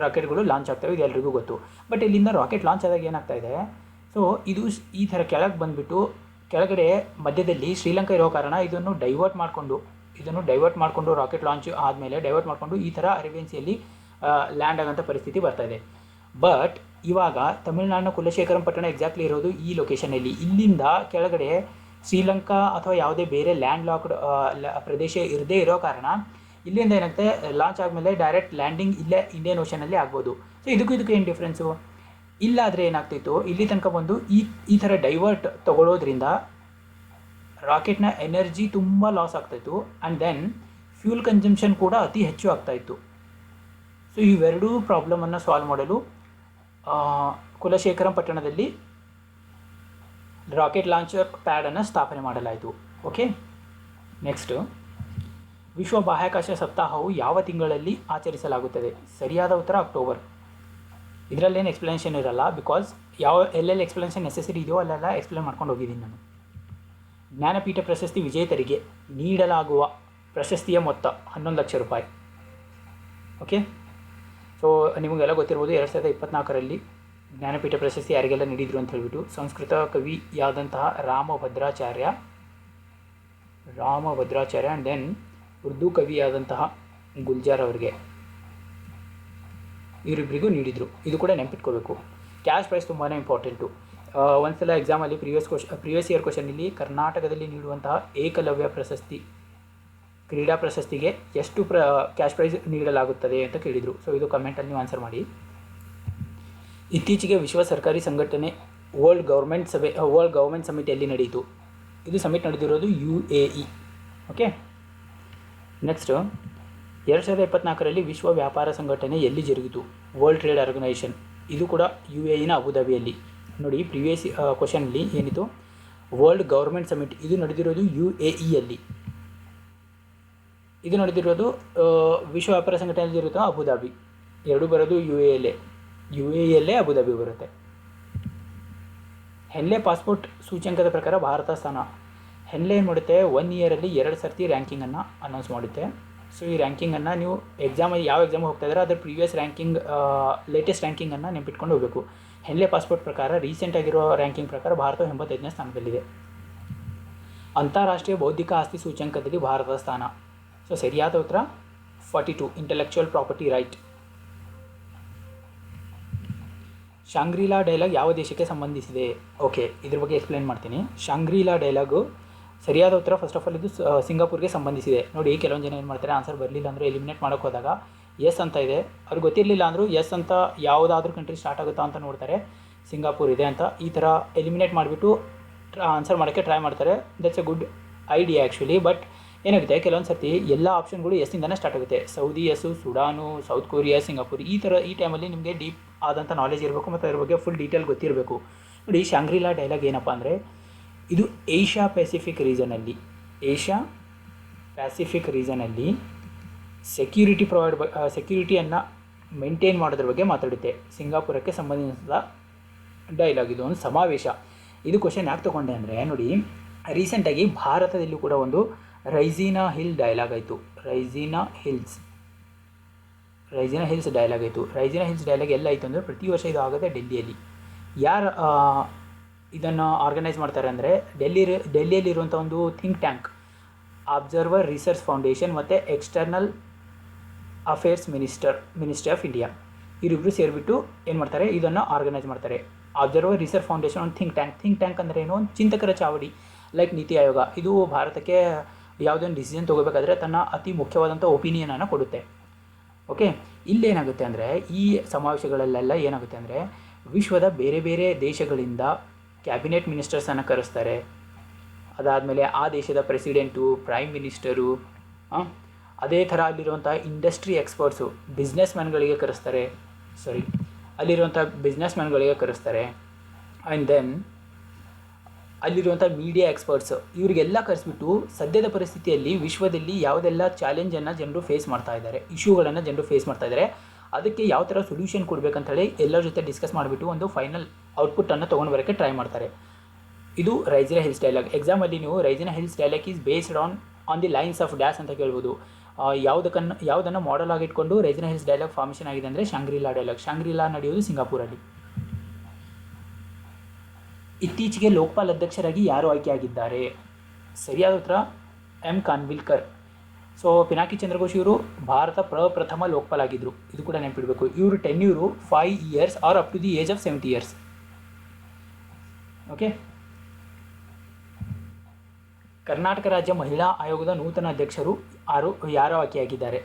ರಾಕೆಟ್ಗಳು ಲಾಂಚ್ ಆಗ್ತವೆ ಇದು ಎಲ್ರಿಗೂ ಗೊತ್ತು. ಬಟ್ ಇಲ್ಲಿಂದ ರಾಕೆಟ್ ಲಾಂಚ್ ಆದಾಗ ಏನಾಗ್ತಾ ಇದೆ? ಸೊ ಇದು ಈ ಥರ ಕೆಳಗೆ ಬಂದುಬಿಟ್ಟು ಕೆಳಗಡೆ ಮಧ್ಯದಲ್ಲಿ ಶ್ರೀಲಂಕಾ ಇರೋ ಕಾರಣ ಇದನ್ನು ಡೈವರ್ಟ್ ಮಾಡಿಕೊಂಡು, ಇದನ್ನು ಡೈವರ್ಟ್ ಮಾಡಿಕೊಂಡು ರಾಕೆಟ್ ಲಾಂಚ್ ಆದಮೇಲೆ ಡೈವರ್ಟ್ ಮಾಡಿಕೊಂಡು ಈ ಥರ ಅರೇಬಿಯನ್ಸಿಯಲ್ಲಿ ಲ್ಯಾಂಡ್ ಆಗೋಂಥ ಪರಿಸ್ಥಿತಿ ಬರ್ತಾ ಇದೆ. ಬಟ್ ಇವಾಗ ತಮಿಳುನಾಡಿನ ಕುಲಶೇಖರಂ ಪಟ್ಟಣ ಎಕ್ಸಾಕ್ಟ್ಲಿ ಇರೋದು ಈ ಲೊಕೇಶನಲ್ಲಿ ಇಲ್ಲಿಂದ ಕೆಳಗಡೆ ಶ್ರೀಲಂಕಾ ಅಥವಾ ಯಾವುದೇ ಬೇರೆ ಲ್ಯಾಂಡ್ ಲಾಕ್ಡ್ ಪ್ರದೇಶ ಇರದೇ ಇರೋ ಕಾರಣ ಇಲ್ಲಿಂದ ಏನಾಗುತ್ತೆ ಲಾಂಚ್ ಆದಮೇಲೆ ಡೈರೆಕ್ಟ್ ಲ್ಯಾಂಡಿಂಗ್ ಇಲ್ಲೇ ಇಂಡಿಯನ್ ಓಷನಲ್ಲಿ ಆಗ್ಬೋದು. ಸೊ ಇದಕ್ಕೂ ಇದಕ್ಕೂ ಏನು ಡಿಫ್ರೆನ್ಸು ಇಲ್ಲಾದರೆ ಏನಾಗ್ತಿತ್ತು? ಇಲ್ಲಿ ತನಕ ಬಂದು ಈ ಈ ಥರ ಡೈವರ್ಟ್ ತಗೊಳ್ಳೋದ್ರಿಂದ ರಾಕೆಟ್ನ ಎನರ್ಜಿ ತುಂಬ ಲಾಸ್ ಆಗ್ತಾಯಿತ್ತು. ಆ್ಯಂಡ್ ದೆನ್ ಫ್ಯೂಲ್ ಕನ್ಸಂಪ್ಷನ್ ಕೂಡ ಅತಿ ಹೆಚ್ಚು ಆಗ್ತಾಯಿತ್ತು. ಸೊ ಇವೆರಡೂ ಪ್ರಾಬ್ಲಮನ್ನು ಸಾಲ್ವ್ ಮಾಡಲು ಕುಲಶೇಖರಂ ಪಟ್ಟಣದಲ್ಲಿ ರಾಕೆಟ್ ಲಾಂಚರ್ ಪ್ಯಾಡನ್ನು ಸ್ಥಾಪನೆ ಮಾಡಲಾಯಿತು. ಓಕೆ ನೆಕ್ಸ್ಟು ವಿಶ್ವ ಬಾಹ್ಯಾಕಾಶ ಸಪ್ತಾಹವು ಯಾವ ತಿಂಗಳಲ್ಲಿ ಆಚರಿಸಲಾಗುತ್ತದೆ? ಸರಿಯಾದ ಉತ್ತರ ಅಕ್ಟೋಬರ್. ಇದರಲ್ಲೇನು ಎಕ್ಸ್ಪ್ಲನೇಷನ್ ಇರಲ್ಲ ಬಿಕಾಸ್ ಯಾವ, ಎಲ್ಲೆಲ್ಲಿ ಎಕ್ಸ್ಪ್ಲನೇಷನ್ ನೆಸೆಸರಿ ಇದೆಯೋ ಅಲ್ಲೆಲ್ಲ ಎಕ್ಸ್ಪ್ಲೇನ್ ಮಾಡ್ಕೊಂಡು ಹೋಗಿದ್ದೀನಿ ನಾನು. ಜ್ಞಾನಪೀಠ ಪ್ರಶಸ್ತಿ ವಿಜೇತರಿಗೆ ನೀಡಲಾಗುವ ಪ್ರಶಸ್ತಿಯ ಮೊತ್ತ ಹನ್ನೊಂದು ಲಕ್ಷ ರೂಪಾಯಿ. ಓಕೆ ಸೊ ನಿಮಗೆಲ್ಲ ಗೊತ್ತಿರ್ಬೋದು ಎರಡು ಸಾವಿರದ ಇಪ್ಪತ್ನಾಲ್ಕರಲ್ಲಿ ಜ್ಞಾನಪೀಠ ಪ್ರಶಸ್ತಿ ಯಾರಿಗೆಲ್ಲ ನೀಡಿದರು ಅಂತ ಹೇಳ್ಬಿಟ್ಟು ಸಂಸ್ಕೃತ ಕವಿಯಾದಂತಹ ರಾಮಭದ್ರಾಚಾರ್ಯ ರಾಮಭದ್ರಾಚಾರ್ಯ ಆ್ಯಂಡ್ ದೆನ್ ಉರ್ದು ಕವಿಯಾದಂತಹ ಗುಲ್ಜಾರ್ ಅವರಿಗೆ ಇವರಿಬ್ಬರಿಗೂ ನೀಡಿದರು. ಇದು ಕೂಡ ನೆನಪಿಟ್ಕೋಬೇಕು. ಕ್ಯಾಶ್ ಪ್ರೈಸ್ ತುಂಬಾ ಇಂಪಾರ್ಟೆಂಟು ಒಂದ್ಸಲ ಎಕ್ಸಾಮಲ್ಲಿ ಪ್ರಿವಿಯಸ್ ಕ್ವಶ್ ಪ್ರಿವಿಯಸ್ ಇಯರ್ ಕ್ವಶನಲ್ಲಿ ಕರ್ನಾಟಕದಲ್ಲಿ ನೀಡುವಂತಹ ಏಕಲವ್ಯ ಪ್ರಶಸ್ತಿ ಕ್ರೀಡಾ ಪ್ರಶಸ್ತಿಗೆ ಎಷ್ಟು ಪ್ರ ಕ್ಯಾಶ್ ಪ್ರೈಸ್ ನೀಡಲಾಗುತ್ತದೆ ಅಂತ ಕೇಳಿದರು. ಸೊ ಇದು ಕಮೆಂಟಲ್ಲಿ ನೀವು ಆನ್ಸರ್ ಮಾಡಿ. ಇತ್ತೀಚೆಗೆ ವಿಶ್ವ ಸರ್ಕಾರಿ ಸಂಘಟನೆ ವರ್ಲ್ಡ್ ಗೌರ್ಮೆಂಟ್ ಸಭೆ ವರ್ಲ್ಡ್ ಗೌರ್ಮೆಂಟ್ ಸಮಿಟ್ ಎಲ್ಲಿ ನಡೆಯಿತು? ಇದು summit ನಡೆದಿರೋದು U A E okay next ಎರಡು ಸಾವಿರದ ಇಪ್ಪತ್ನಾಲ್ಕರಲ್ಲಿ ವಿಶ್ವ ವ್ಯಾಪಾರ ಸಂಘಟನೆ ಎಲ್ಲಿ ಜರುಗಿತು? ವರ್ಲ್ಡ್ ಟ್ರೇಡ್ ಆರ್ಗನೈಸೇಷನ್ ಇದು ಕೂಡ ಯು ಎ ಇನ ಅಬುಧಾಬಿಯಲ್ಲಿ ನೋಡಿ ಪ್ರಿವಿಯಸ್ ಕ್ವಶನಲ್ಲಿ ಏನಿತ್ತು? ವರ್ಲ್ಡ್ ಗೌರ್ಮೆಂಟ್ ಸಮಿಟ್ ಇದು ನಡೆದಿರೋದು ಯು ಎ ಇಯಲ್ಲಿ ಇದು ನಡೆದಿರೋದು ವಿಶ್ವ ವ್ಯಾಪಾರ ಸಂಘಟನೆ ಇರುತ್ತೋ ಅಬುದಾಬಿ. ಎರಡು ಬರೋದು ಯು ಎ ಎಲ್ಲೇ ಯು ಎ ಎಲ್ಲೇ ಅಬುದಾಬಿ ಬರುತ್ತೆ. ಹೆನ್ಲೆ ಪಾಸ್ಪೋರ್ಟ್ ಸೂಚ್ಯಂಕದ ಪ್ರಕಾರ ಭಾರತ ಸ್ಥಾನ. ಹೆನ್ಲೆ ಏನು ಮಾಡುತ್ತೆ ಒನ್ ಇಯರಲ್ಲಿ ಎರಡು ಸರ್ತಿ ರ್ಯಾಂಕಿಂಗನ್ನು ಅನೌನ್ಸ್ ಮಾಡುತ್ತೆ. ಸೊ ಈ ರ್ಯಾಂಕಿಂಗನ್ನು ನೀವು ಎಕ್ಸಾಮಲ್ಲಿ ಯಾವ ಎಕ್ಸಾಮ್ ಹೋಗ್ತಾ ಇದ್ದಾರೆ ಅದರ ಪ್ರೀವಿಯಸ್ ರ್ಯಾಂಕಿಂಗ್ ಲೇಟೆಸ್ಟ್ ರ್ಯಾಂಕಿಂಗನ್ನು ನೆನಪಿಟ್ಕೊಂಡು ಹೋಗಬೇಕು. ಹೆನ್ಲೆ ಪಾಸ್ಪೋರ್ಟ್ ಪ್ರಕಾರ ರೀಸೆಂಟ್ ಆಗಿರೋ ರ್ಯಾಂಕಿಂಗ್ ಪ್ರಕಾರ ಭಾರತ ಎಂಬತ್ತೈದನೇ ಸ್ಥಾನದಲ್ಲಿದೆ. ಅಂತಾರಾಷ್ಟ್ರೀಯ ಬೌದ್ಧಿಕ ಆಸ್ತಿ ಸೂಚ್ಯಂಕದಲ್ಲಿ ಭಾರತದ ಸ್ಥಾನ. ಸೊ ಸರಿಯಾದ ಉತ್ತರ forty two intellectual property right Shangri-La dialogue ಯಾವ ದೇಶಕ್ಕೆ ಸಂಬಂಧಿಸಿದೆ? ಓಕೆ ಇದ್ರ ಬಗ್ಗೆ ಎಕ್ಸ್ಪ್ಲೇನ್ ಮಾಡ್ತೀನಿ. ಶಾಂಗ್ರಿಲಾ ಡೈಲಾಗು ಸರಿಯಾದ ಉತ್ತರ ಫಸ್ಟ್ ಆಫ್ ಆಲ್ ಇದು ಸಿಂಗಾಪುರ್ಗೆ ಸಂಬಂಧಿಸಿದೆ. ನೋಡಿ, ಕೆಲವೊಂದು ಜನ ಏನು ಮಾಡ್ತಾರೆ? ಆನ್ಸರ್ ಬರಲಿಲ್ಲ ಅಂದರೆ ಎಲಿಮಿನೇಟ್ ಮಾಡೋಕ್ಕೆ ಹೋದಾಗ ಎಸ್ ಅಂತ ಇದೆ. ಅವ್ರಿಗೆ ಗೊತ್ತಿರಲಿಲ್ಲ ಅಂದರೂ ಎಸ್ ಅಂತ ಯಾವುದಾದ್ರೂ ಕಂಟ್ರಿ ಸ್ಟಾರ್ಟ್ ಆಗುತ್ತಾ ಅಂತ ನೋಡ್ತಾರೆ. ಸಿಂಗಾಪುರ್ ಇದೆ ಅಂತ ಈ ಥರ ಎಲಿಮಿನೇಟ್ ಮಾಡಿಬಿಟ್ಟು ಆನ್ಸರ್ ಮಾಡೋಕ್ಕೆ ಟ್ರೈ ಮಾಡ್ತಾರೆ. That's a good idea actually but ಏನಾಗುತ್ತೆ? ಕೆಲವೊಂದು ಸರ್ತಿ ಎಲ್ಲ ಆಪ್ಷನ್ಗಳು ಎಸ್ಸಿಂದನೇ ಸ್ಟಾರ್ಟ್ ಆಗುತ್ತೆ. Saudi S Sudan, South Korea, Singapore, ಈ ಥರ ಈ ಟೈಮಲ್ಲಿ ನಿಮಗೆ ಡೀಪ್ ಆದಂಥ ನಾಲೆಜ್ ಇರಬೇಕು ಮತ್ತು ಅದ್ರ ಬಗ್ಗೆ ಫುಲ್ ಡೀಟೇಲ್ ಗೊತ್ತಿರಬೇಕು. ನೋಡಿ ಶಾಂಗ್ರಿಲಾ ಡೈಲಾಗ್ ಏನಪ್ಪ ಅಂದರೆ, ಇದು ಏಷ್ಯಾ ಪೆಸಿಫಿಕ್ ರೀಜನಲ್ಲಿ ಏಷ್ಯಾ ಪ್ಯಾಸಿಫಿಕ್ ರೀಜನಲ್ಲಿ ಸೆಕ್ಯೂರಿಟಿ ಪ್ರೊವೈಡ್ ಸೆಕ್ಯೂರಿಟಿಯನ್ನು ಮೇಂಟೈನ್ ಮಾಡೋದ್ರ ಬಗ್ಗೆ ಮಾತಾಡುತ್ತೆ. ಸಿಂಗಾಪುರಕ್ಕೆ ಸಂಬಂಧಿಸಿದ ಡೈಲಾಗ್ ಇದು, ಒಂದು ಸಮಾವೇಶ. ಇದು ಕ್ವಶನ್ ಯಾಕೆ ತೊಗೊಂಡೆ ಅಂದರೆ, ನೋಡಿ ರೀಸೆಂಟಾಗಿ ಭಾರತದಲ್ಲೂ ಕೂಡ ಒಂದು ರೈಸಿನಾ ಹಿಲ್ ಡೈಲಾಗ್ ಆಯಿತು. Raisina hills. Raisina hills dialogue ಆಯಿತು. ರೈಸಿನಾ ಹಿಲ್ಸ್ ಡೈಲಾಗ್ ಎಲ್ಲ ಆಯಿತು ಅಂದರೆ ಪ್ರತಿ ವರ್ಷ ಇದು ಆಗುತ್ತೆ ಡೆಲ್ಲಿಯಲ್ಲಿ. ಯಾರು ಇದನ್ನು ಆರ್ಗನೈಸ್ ಮಾಡ್ತಾರೆ ಅಂದರೆ ಡೆಲ್ಲಿ ಡೆಲ್ಲಿಯಲ್ಲಿರುವಂಥ ಒಂದು think tank observer research foundation ಮತ್ತು external affairs minister ministry of India ಇವರಿಬ್ಬರು ಸೇರಿಬಿಟ್ಟು ಏನು ಮಾಡ್ತಾರೆ? ಇದನ್ನು ಆರ್ಗನೈಸ್ ಮಾಡ್ತಾರೆ. ಅಬ್ಸರ್ವರ್ ರಿಸರ್ಚ್ ಫೌಂಡೇಶನ್ ಒಂದು ಥಿಂಕ್ ಟ್ಯಾಂಕ್ ಥಿಂಕ್ ಟ್ಯಾಂಕ್ ಅಂದರೆ ಏನು? ಒಂದು ಚಿಂತಕರ ಚಾವಡಿ ಲೈಕ್ ನೀತಿ ಆಯೋಗ. ಇದು ಭಾರತಕ್ಕೆ ಯಾವುದೇ ಡಿಸಿಷನ್ ತೊಗೋಬೇಕಾದ್ರೆ ತನ್ನ ಅತಿ ಮುಖ್ಯವಾದಂಥ ಒಪಿನಿಯನನ್ನು ಕೊಡುತ್ತೆ. ಓಕೆ ಇಲ್ಲೇನಾಗುತ್ತೆ ಅಂದರೆ ಈ ಸಮಾವೇಶಗಳಲ್ಲೆಲ್ಲ ಏನಾಗುತ್ತೆ ಅಂದರೆ ವಿಶ್ವದ ಬೇರೆ ಬೇರೆ ದೇಶಗಳಿಂದ ಕ್ಯಾಬಿನೆಟ್ ಮಿನಿಸ್ಟರ್ಸನ್ನು ಕರೆಸ್ತಾರೆ. ಅದಾದಮೇಲೆ ಆ ದೇಶದ ಪ್ರೆಸಿಡೆಂಟು ಪ್ರೈಮ್ ಮಿನಿಸ್ಟರು ಅದೇ ಥರ ಅಲ್ಲಿರುವಂಥ ಇಂಡಸ್ಟ್ರಿ ಎಕ್ಸ್ಪರ್ಟ್ಸು ಬಿಸ್ನೆಸ್ ಮ್ಯಾನ್ಗಳಿಗೆ ಕರೆಸ್ತಾರೆ. ಸಾರಿ ಅಲ್ಲಿರುವಂಥ ಬಿಸ್ನೆಸ್ ಮ್ಯಾನ್ಗಳಿಗೆ ಕರೆಸ್ತಾರೆ. ಆ್ಯಂಡ್ ದೆನ್ ಅಲ್ಲಿರುವಂಥ ಮೀಡಿಯಾ ಎಕ್ಸ್ಪರ್ಟ್ಸ್ ಇವರಿಗೆಲ್ಲ ಕರೆಸ್ಬಿಟ್ಟು ಸದ್ಯದ ಪರಿಸ್ಥಿತಿಯಲ್ಲಿ ವಿಶ್ವದಲ್ಲಿ ಯಾವುದೆಲ್ಲ ಚಾಲೆಂಜನ್ನು ಜನರು ಫೇಸ್ ಮಾಡ್ತಾ ಇದ್ದಾರೆ ಇಶ್ಯೂಗಳನ್ನು ಜನರು ಫೇಸ್ ಮಾಡ್ತಾ ಇದ್ದಾರೆ, ಅದಕ್ಕೆ ಯಾವ ಥರ ಸೊಲ್ಯೂಷನ್ ಕೊಡಬೇಕಂತೇಳಿ ಎಲ್ಲರ ಜೊತೆ ಡಿಸ್ಕಸ್ ಮಾಡಿಬಿಟ್ಟು ಒಂದು ಫೈನಲ್ ಔಟ್ಪುಟ್ಟನ್ನು ತೊಗೊಂಡು ಬರೋಕ್ಕೆ ಟ್ರೈ ಮಾಡ್ತಾರೆ. ಇದು ರೈಜಿನ ಹಿಲ್ಸ್ ಡೈಲಾಗ್ ಎಕ್ಸಾಮಲ್ಲಿ ನೀವು Raisina Hills dialogue is based on on the lines of dash ಅಂತ ಕೇಳ್ಬೋದು. ಯಾವುದಕ್ಕನ್ನು ಯಾವುದನ್ನು ಮಾಡಲ್ ಆಗಿಟ್ಕೊಂಡು ರೈಜಿನ ಹಿಲ್ಸ್ ಡೈಲಾಗ್ ಫಾರ್ಮೇಷನ್ ಆಗಿದೆ ಅಂದರೆ ಶಾಂಗ್ರಿಲಾ ಡೈಲಾಗ್ ಶಾಂಗ್ರಿಲಾ ನಡೆಯೋದು ಸಿಂಗಾಪುರಲ್ಲಿ. ಇತ್ತೀಚೆಗೆ ಲೋಕಪಾಲ್ ಅಧ್ಯಕ್ಷರಾಗಿ ಯಾರು ಆಯ್ಕೆಯಾಗಿದ್ದಾರೆ? ಸರಿಯಾದ ಉತ್ತರ, ಎಂ. ಕಾನ್ವಿಲ್ಕರ್. ಸೊ, ಪಿನಾಕಿ ಚಂದ್ರಘೋಷ್ ಇವರು ಭಾರತ ಪ್ರಪ್ರಥಮ ಲೋಕಪಾಲ್ ಆಗಿದ್ದರು ಇದು ಕೂಡ ನೆನಪಿಡಬೇಕು. ಇವರು tenure five years are up to the age of seventy years okay Karnataka ರಾಜ್ಯ ಮಹಿಳಾ ಆಯೋಗದ ನೂತನ ಅಧ್ಯಕ್ಷರು ಯಾರು ಯಾರು ಆಯ್ಕೆಯಾಗಿದ್ದಾರೆ?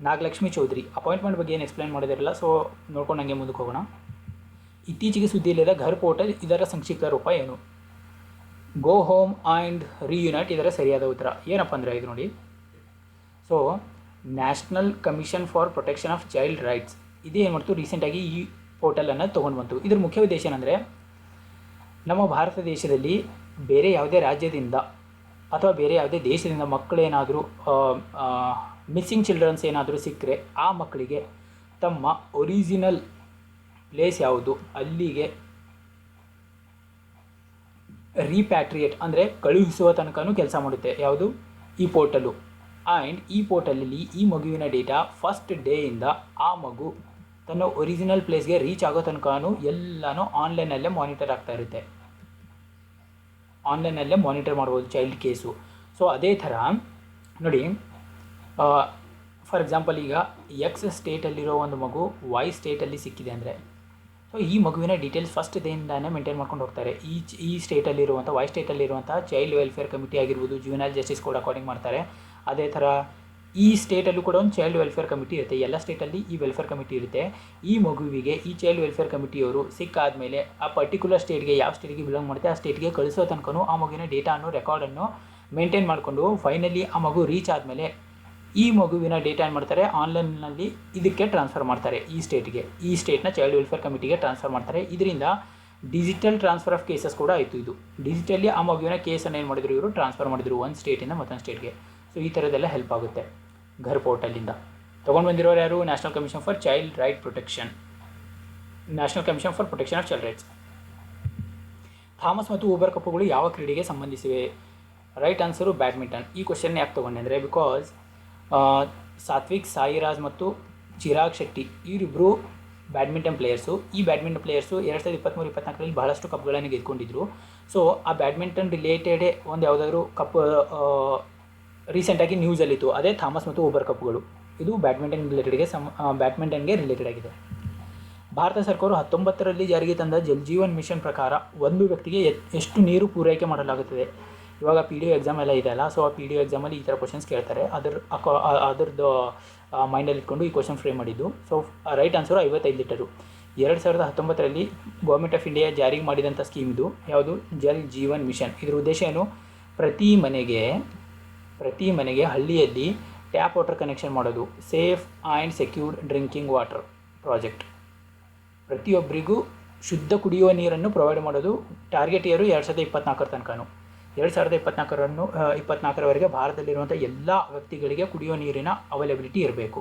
ನಾಗಲಕ್ಷ್ಮಿ ಚೌಧರಿ. ಅಪಾಯಿಂಟ್ಮೆಂಟ್ ಬಗ್ಗೆ ಏನು ಎಕ್ಸ್ಪ್ಲೇನ್ ಮಾಡಿದಿರಲ್ಲ ಸೊ ನೋಡ್ಕೊಂಡು ಹಂಗೆ ಮುಂದಕ್ಕೆ ಹೋಗೋಣ. ಇತ್ತೀಚೆಗೆ ಸುದ್ದಿಯಲ್ಲಿದೆ, ಘರ್ ಪೋರ್ಟಲ್ ಇದರ ಸಂಕ್ಷಿಪ್ತ ರೂಪ ಏನು? ಗೋ ಹೋಮ್ ಆ್ಯಂಡ್ ರೀಯುನೈಟ್ ಇದರ ಸರಿಯಾದ ಉತ್ತರ. ಏನಪ್ಪ ಅಂದರೆ ಇದು ನೋಡಿ. So national commission for protection of child rights ಇದು ಏನು ಮಾಡ್ತು? ರೀಸೆಂಟಾಗಿ ಈ ಪೋರ್ಟಲನ್ನು ತೊಗೊಂಡು ಬಂತು. ಇದ್ರ ಮುಖ್ಯ ಉದ್ದೇಶ ಏನಂದರೆ, ನಮ್ಮ ಭಾರತ ದೇಶದಲ್ಲಿ ಬೇರೆ ಯಾವುದೇ ರಾಜ್ಯದಿಂದ ಅಥವಾ ಬೇರೆ ಯಾವುದೇ ದೇಶದಿಂದ ಮಕ್ಕಳೇನಾದರೂ ಮಿಸ್ಸಿಂಗ್ ಚಿಲ್ಡ್ರನ್ಸ್ ಏನಾದರೂ ಸಿಕ್ಕರೆ, ಆ ಮಕ್ಕಳಿಗೆ ತಮ್ಮ ಒರಿಜಿನಲ್ ಪ್ಲೇಸ್ ಯಾವುದು? ಅಲ್ಲಿಗೆ ರೀಪ್ಯಾಟ್ರಿಯೇಟ್ ಅಂದರೆ ಕಳುಹಿಸುವ ತನಕನೂ ಕೆಲಸ ಮಾಡುತ್ತೆ. ಯಾವುದು? ಈ ಪೋರ್ಟಲು ಆ್ಯಂಡ್ ಈ ಪೋರ್ಟಲಲ್ಲಿ ಈ ಮಗುವಿನ ಡೇಟಾ ಫಸ್ಟ್ ಡೇಯಿಂದ ಆ ಮಗು ತನ್ನ ಒರಿಜಿನಲ್ ಪ್ಲೇಸ್ಗೆ ರೀಚ್ ಆಗೋ ತನಕನೂ ಎಲ್ಲನೂ ಆನ್ಲೈನಲ್ಲೇ ಮಾನಿಟರ್ ಆಗ್ತಾ ಇರುತ್ತೆ. ಆನ್ಲೈನಲ್ಲೇ ಮಾನಿಟರ್ ಮಾಡ್ಬೋದು ಚೈಲ್ಡ್ ಕೇಸು ಸೊ ಅದೇ ಥರ ನೋಡಿ ಫಾರ್ ಎಕ್ಸಾಂಪಲ್ ಈಗ ಎಕ್ಸ್ ಸ್ಟೇಟಲ್ಲಿರೋ ಒಂದು ಮಗು ವೈ ಸ್ಟೇಟಲ್ಲಿ ಸಿಕ್ಕಿದೆ ಅಂದರೆ ಸೊ ಈ ಮಗುವಿನ ಡೀಟೇಲ್ಸ್ ಫಸ್ಟ್ ದೇಯಿಂದಾನೇ ಮೇಂಟೈನ್ ಮಾಡ್ಕೊಂಡು ಹೋಗ್ತಾರೆ. ಈ ಈ ಸ್ಟೇಟಲ್ಲಿರುವಂಥ ವೈ ಸ್ಟೇಟಲ್ಲಿರುವಂಥ ಚೈಲ್ಡ್ ವೆಲ್ಫೇರ್ ಕಮಿಟಿ ಆಗಿರ್ಬೋದು ಜುವೆನಲ್ ಜಸ್ಟಿಸ್ ಕೋಡ್ ಅಕಾರ್ಡಿಂಗ್ ಮಾಡ್ತಾರೆ. ಅದೇ ಥರ ಈ ಸ್ಟೇಟಲ್ಲೂ ಕೂಡ ಒಂದು ಚೈಲ್ಡ್ ವೆಲ್ಫೇರ್ ಕಮಿಟಿ ಇರುತ್ತೆ. ಎಲ್ಲ ಸ್ಟೇಟಲ್ಲಿ ಈ ವೆಲ್ಫೇರ್ ಕಮಿಟಿ ಇರುತ್ತೆ. ಈ ಮಗುವಿಗೆ, ಈ ಚೈಲ್ಡ್ ವೆಲ್ಫೇರ್ ಕಮಿಟಿಯವರು ಸಿಕ್ಕಾದಮೇಲೆ ಆ ಪರ್ಟಿಕ್ಯುಲರ್ ಸ್ಟೇಟ್ಗೆ ಯಾವ ಸ್ಟೇಟ್ಗೆ ಬಿಲಾಂಗ್ ಮಾಡುತ್ತೆ, ಆ ಸ್ಟೇಟ್ಗೆ ಕಳಿಸೋ ತನಕನೂ ಆ ಮಗುವಿನ ಡೇಟಾನು ರೆಕಾರ್ಡನ್ನು ಮೇಂಟೈನ್ ಮಾಡಿಕೊಂಡು ಫೈನಲಿ ಆ ಮಗು ರೀಚ್ ಆದಮೇಲೆ ಈ ಮಗುವಿನ ಡೇಟಾ ಏನು ಮಾಡ್ತಾರೆ? ಆನ್ಲೈನ್ನಲ್ಲಿ ಇದಕ್ಕೆ ಟ್ರಾನ್ಸ್ಫರ್ ಮಾಡ್ತಾರೆ ಈ ಸ್ಟೇಟ್ಗೆ ಈ ಸ್ಟೇಟ್ನ ಚೈಲ್ಡ್ ವೆಲ್ಫೇರ್ ಕಮಿಟಿಗೆ ಟ್ರಾನ್ಸ್ಫರ್ ಮಾಡ್ತಾರೆ. ಇದರಿಂದ ಡಿಜಿಟಲ್ ಟ್ರಾನ್ಸ್ಫರ್ ಆಫ್ ಕೇಸಸ್ ಕೂಡ ಆಯಿತು ಇದು. ಡಿಜಿಟಲಿ ಆ ಮಗುವಿನ ಕೇಸನ್ನು ಏನು ಮಾಡಿದ್ರು ಇವರು? ಟ್ರಾನ್ಸ್ಫರ್ ಮಾಡಿದ್ರು ಒಂದು ಸ್ಟೇಟಿಂದ ಮತ್ತೊಂದು ಸ್ಟೇಟ್ಗೆ ಸೊ ಈ ಥರದ್ದೆಲ್ಲ ಹೆಲ್ಪ್ ಆಗುತ್ತೆ ಘರ್ ಪೋರ್ಟಲಿಂದ ತೊಗೊಂಡು ಬಂದಿರೋರು ಯಾರು? National commission for child right protection national commission for protection of child rights Thomas ಮತ್ತು ಊಬರ್ ಕಪ್ಪುಗಳು ಯಾವ ಕ್ರೀಡೆಗೆ ಸಂಬಂಧಿಸಿವೆ? ರೈಟ್ ಆನ್ಸರು ಬ್ಯಾಡ್ಮಿಂಟನ್ ಈ ಕ್ವಶನ್ ಯಾಕೆ ತೊಗೊಂಡೆ ಅಂದರೆ ಬಿಕಾಸ್ ಸಾತ್ವಿಕ್, ಸಾಯಿರಾಜ್ ಮತ್ತು ಚಿರಾಗ್ ಶೆಟ್ಟಿ. ಇವರಿಬ್ಬರು ಬ್ಯಾಡ್ಮಿಂಟನ್ ಪ್ಲೇಯರ್ಸು. ಈ ಬ್ಯಾಡ್ಮಿಂಟನ್ ಪ್ಲೇಯರ್ಸು ಎರಡು ಸಾವಿರದ ಇಪ್ಪತ್ತ್ಮೂರು ಇಪ್ಪತ್ನಾಲ್ಕರಲ್ಲಿ ಬಹಳಷ್ಟು ಕಪ್ಗಳನ್ನು ಗೆದ್ಕೊಂಡಿದ್ರು. ಸೊ, ಆ ಬ್ಯಾಡ್ಮಿಂಟನ್ ರಿಲೇಟೆಡೇ ಒಂದು ಯಾವುದಾದ್ರೂ ಕಪ್ ರೀಸೆಂಟಾಗಿ ನ್ಯೂಸಲ್ಲಿತ್ತು. ಅದೇ ಥಾಮಸ್ ಮತ್ತು ಓಬರ್ ಕಪ್ಗಳು. ಇದು ಬ್ಯಾಡ್ಮಿಂಟನ್ ರಿಲೇಟೆಡ್ಗೆ ಸಮ ಬ್ಯಾಡ್ಮಿಂಟನ್ಗೆ ರಿಲೇಟೆಡ್ ಆಗಿದೆ. ಭಾರತ ಸರ್ಕಾರವು ಹತ್ತೊಂಬತ್ತರಲ್ಲಿ ಜಾರಿಗೆ ತಂದ ಜಲ್ ಜೀವನ್ ಮಿಷನ್ ಪ್ರಕಾರ ಒಂದು ವ್ಯಕ್ತಿಗೆ ಎಷ್ಟು ನೀರು ಪೂರೈಕೆ ಮಾಡಲಾಗುತ್ತದೆ? ಇವಾಗ ಪಿ ಡಿ ಒ ಎಕ್ಸಾಮ್ ಎಲ್ಲ ಇದೆಯಲ್ಲ ಸೊ ಆ ಪಿ ಡಿ ಒ ಎಕ್ಸಾಮಲ್ಲಿ ಈ ಥರ ಕ್ವಶನ್ಸ್ ಕೇಳ್ತಾರೆ. ಅದ್ರ ಅಕ- ಅದ್ರದ್ದು ಮೈಂಡಲ್ಲಿ ಇಟ್ಕೊಂಡು ಈ ಕ್ವಶನ್ ಫ್ರೇಮ್ ಮಾಡಿದ್ದು. ಸೊ ರೈಟ್ ಆನ್ಸರು ಐವತ್ತೈದು ಲೀಟರು ಎರಡು ಸಾವಿರದ ಹತ್ತೊಂಬತ್ತರಲ್ಲಿ ಗೌರ್ಮೆಂಟ್ ಆಫ್ ಇಂಡಿಯಾ ಜಾರಿಗೆ ಮಾಡಿದಂಥ ಸ್ಕೀಮ್ ಇದು. ಯಾವುದು? ಜಲ್ ಜೀವನ್ ಮಿಷನ್. ಇದರ ಉದ್ದೇಶ ಏನು? ಪ್ರತಿ ಮನೆಗೆ ಪ್ರತಿ ಮನೆಗೆ ಹಳ್ಳಿಯಲ್ಲಿ ಟ್ಯಾಪ್ ವಾಟರ್ ಕನೆಕ್ಷನ್ ಮಾಡೋದು. Safe and secured drinking water project ಪ್ರತಿಯೊಬ್ಬರಿಗೂ ಶುದ್ಧ ಕುಡಿಯುವ ನೀರನ್ನು ಪ್ರೊವೈಡ್ ಮಾಡೋದು. ಟಾರ್ಗೆಟ್ ಇಯರು ಎರಡು ಸಾವಿರದ ಇಪ್ಪತ್ನಾಲ್ಕರ ತನಕನೂ. ಎರಡು ಸಾವಿರದ ಇಪ್ಪತ್ನಾಲ್ಕರನ್ನು ಇಪ್ಪತ್ನಾಲ್ಕರವರೆಗೆ ಭಾರತದಲ್ಲಿರುವಂಥ ಎಲ್ಲ ವ್ಯಕ್ತಿಗಳಿಗೆ ಕುಡಿಯುವ ನೀರಿನ ಅವೈಲಬಿಲಿಟಿ ಇರಬೇಕು.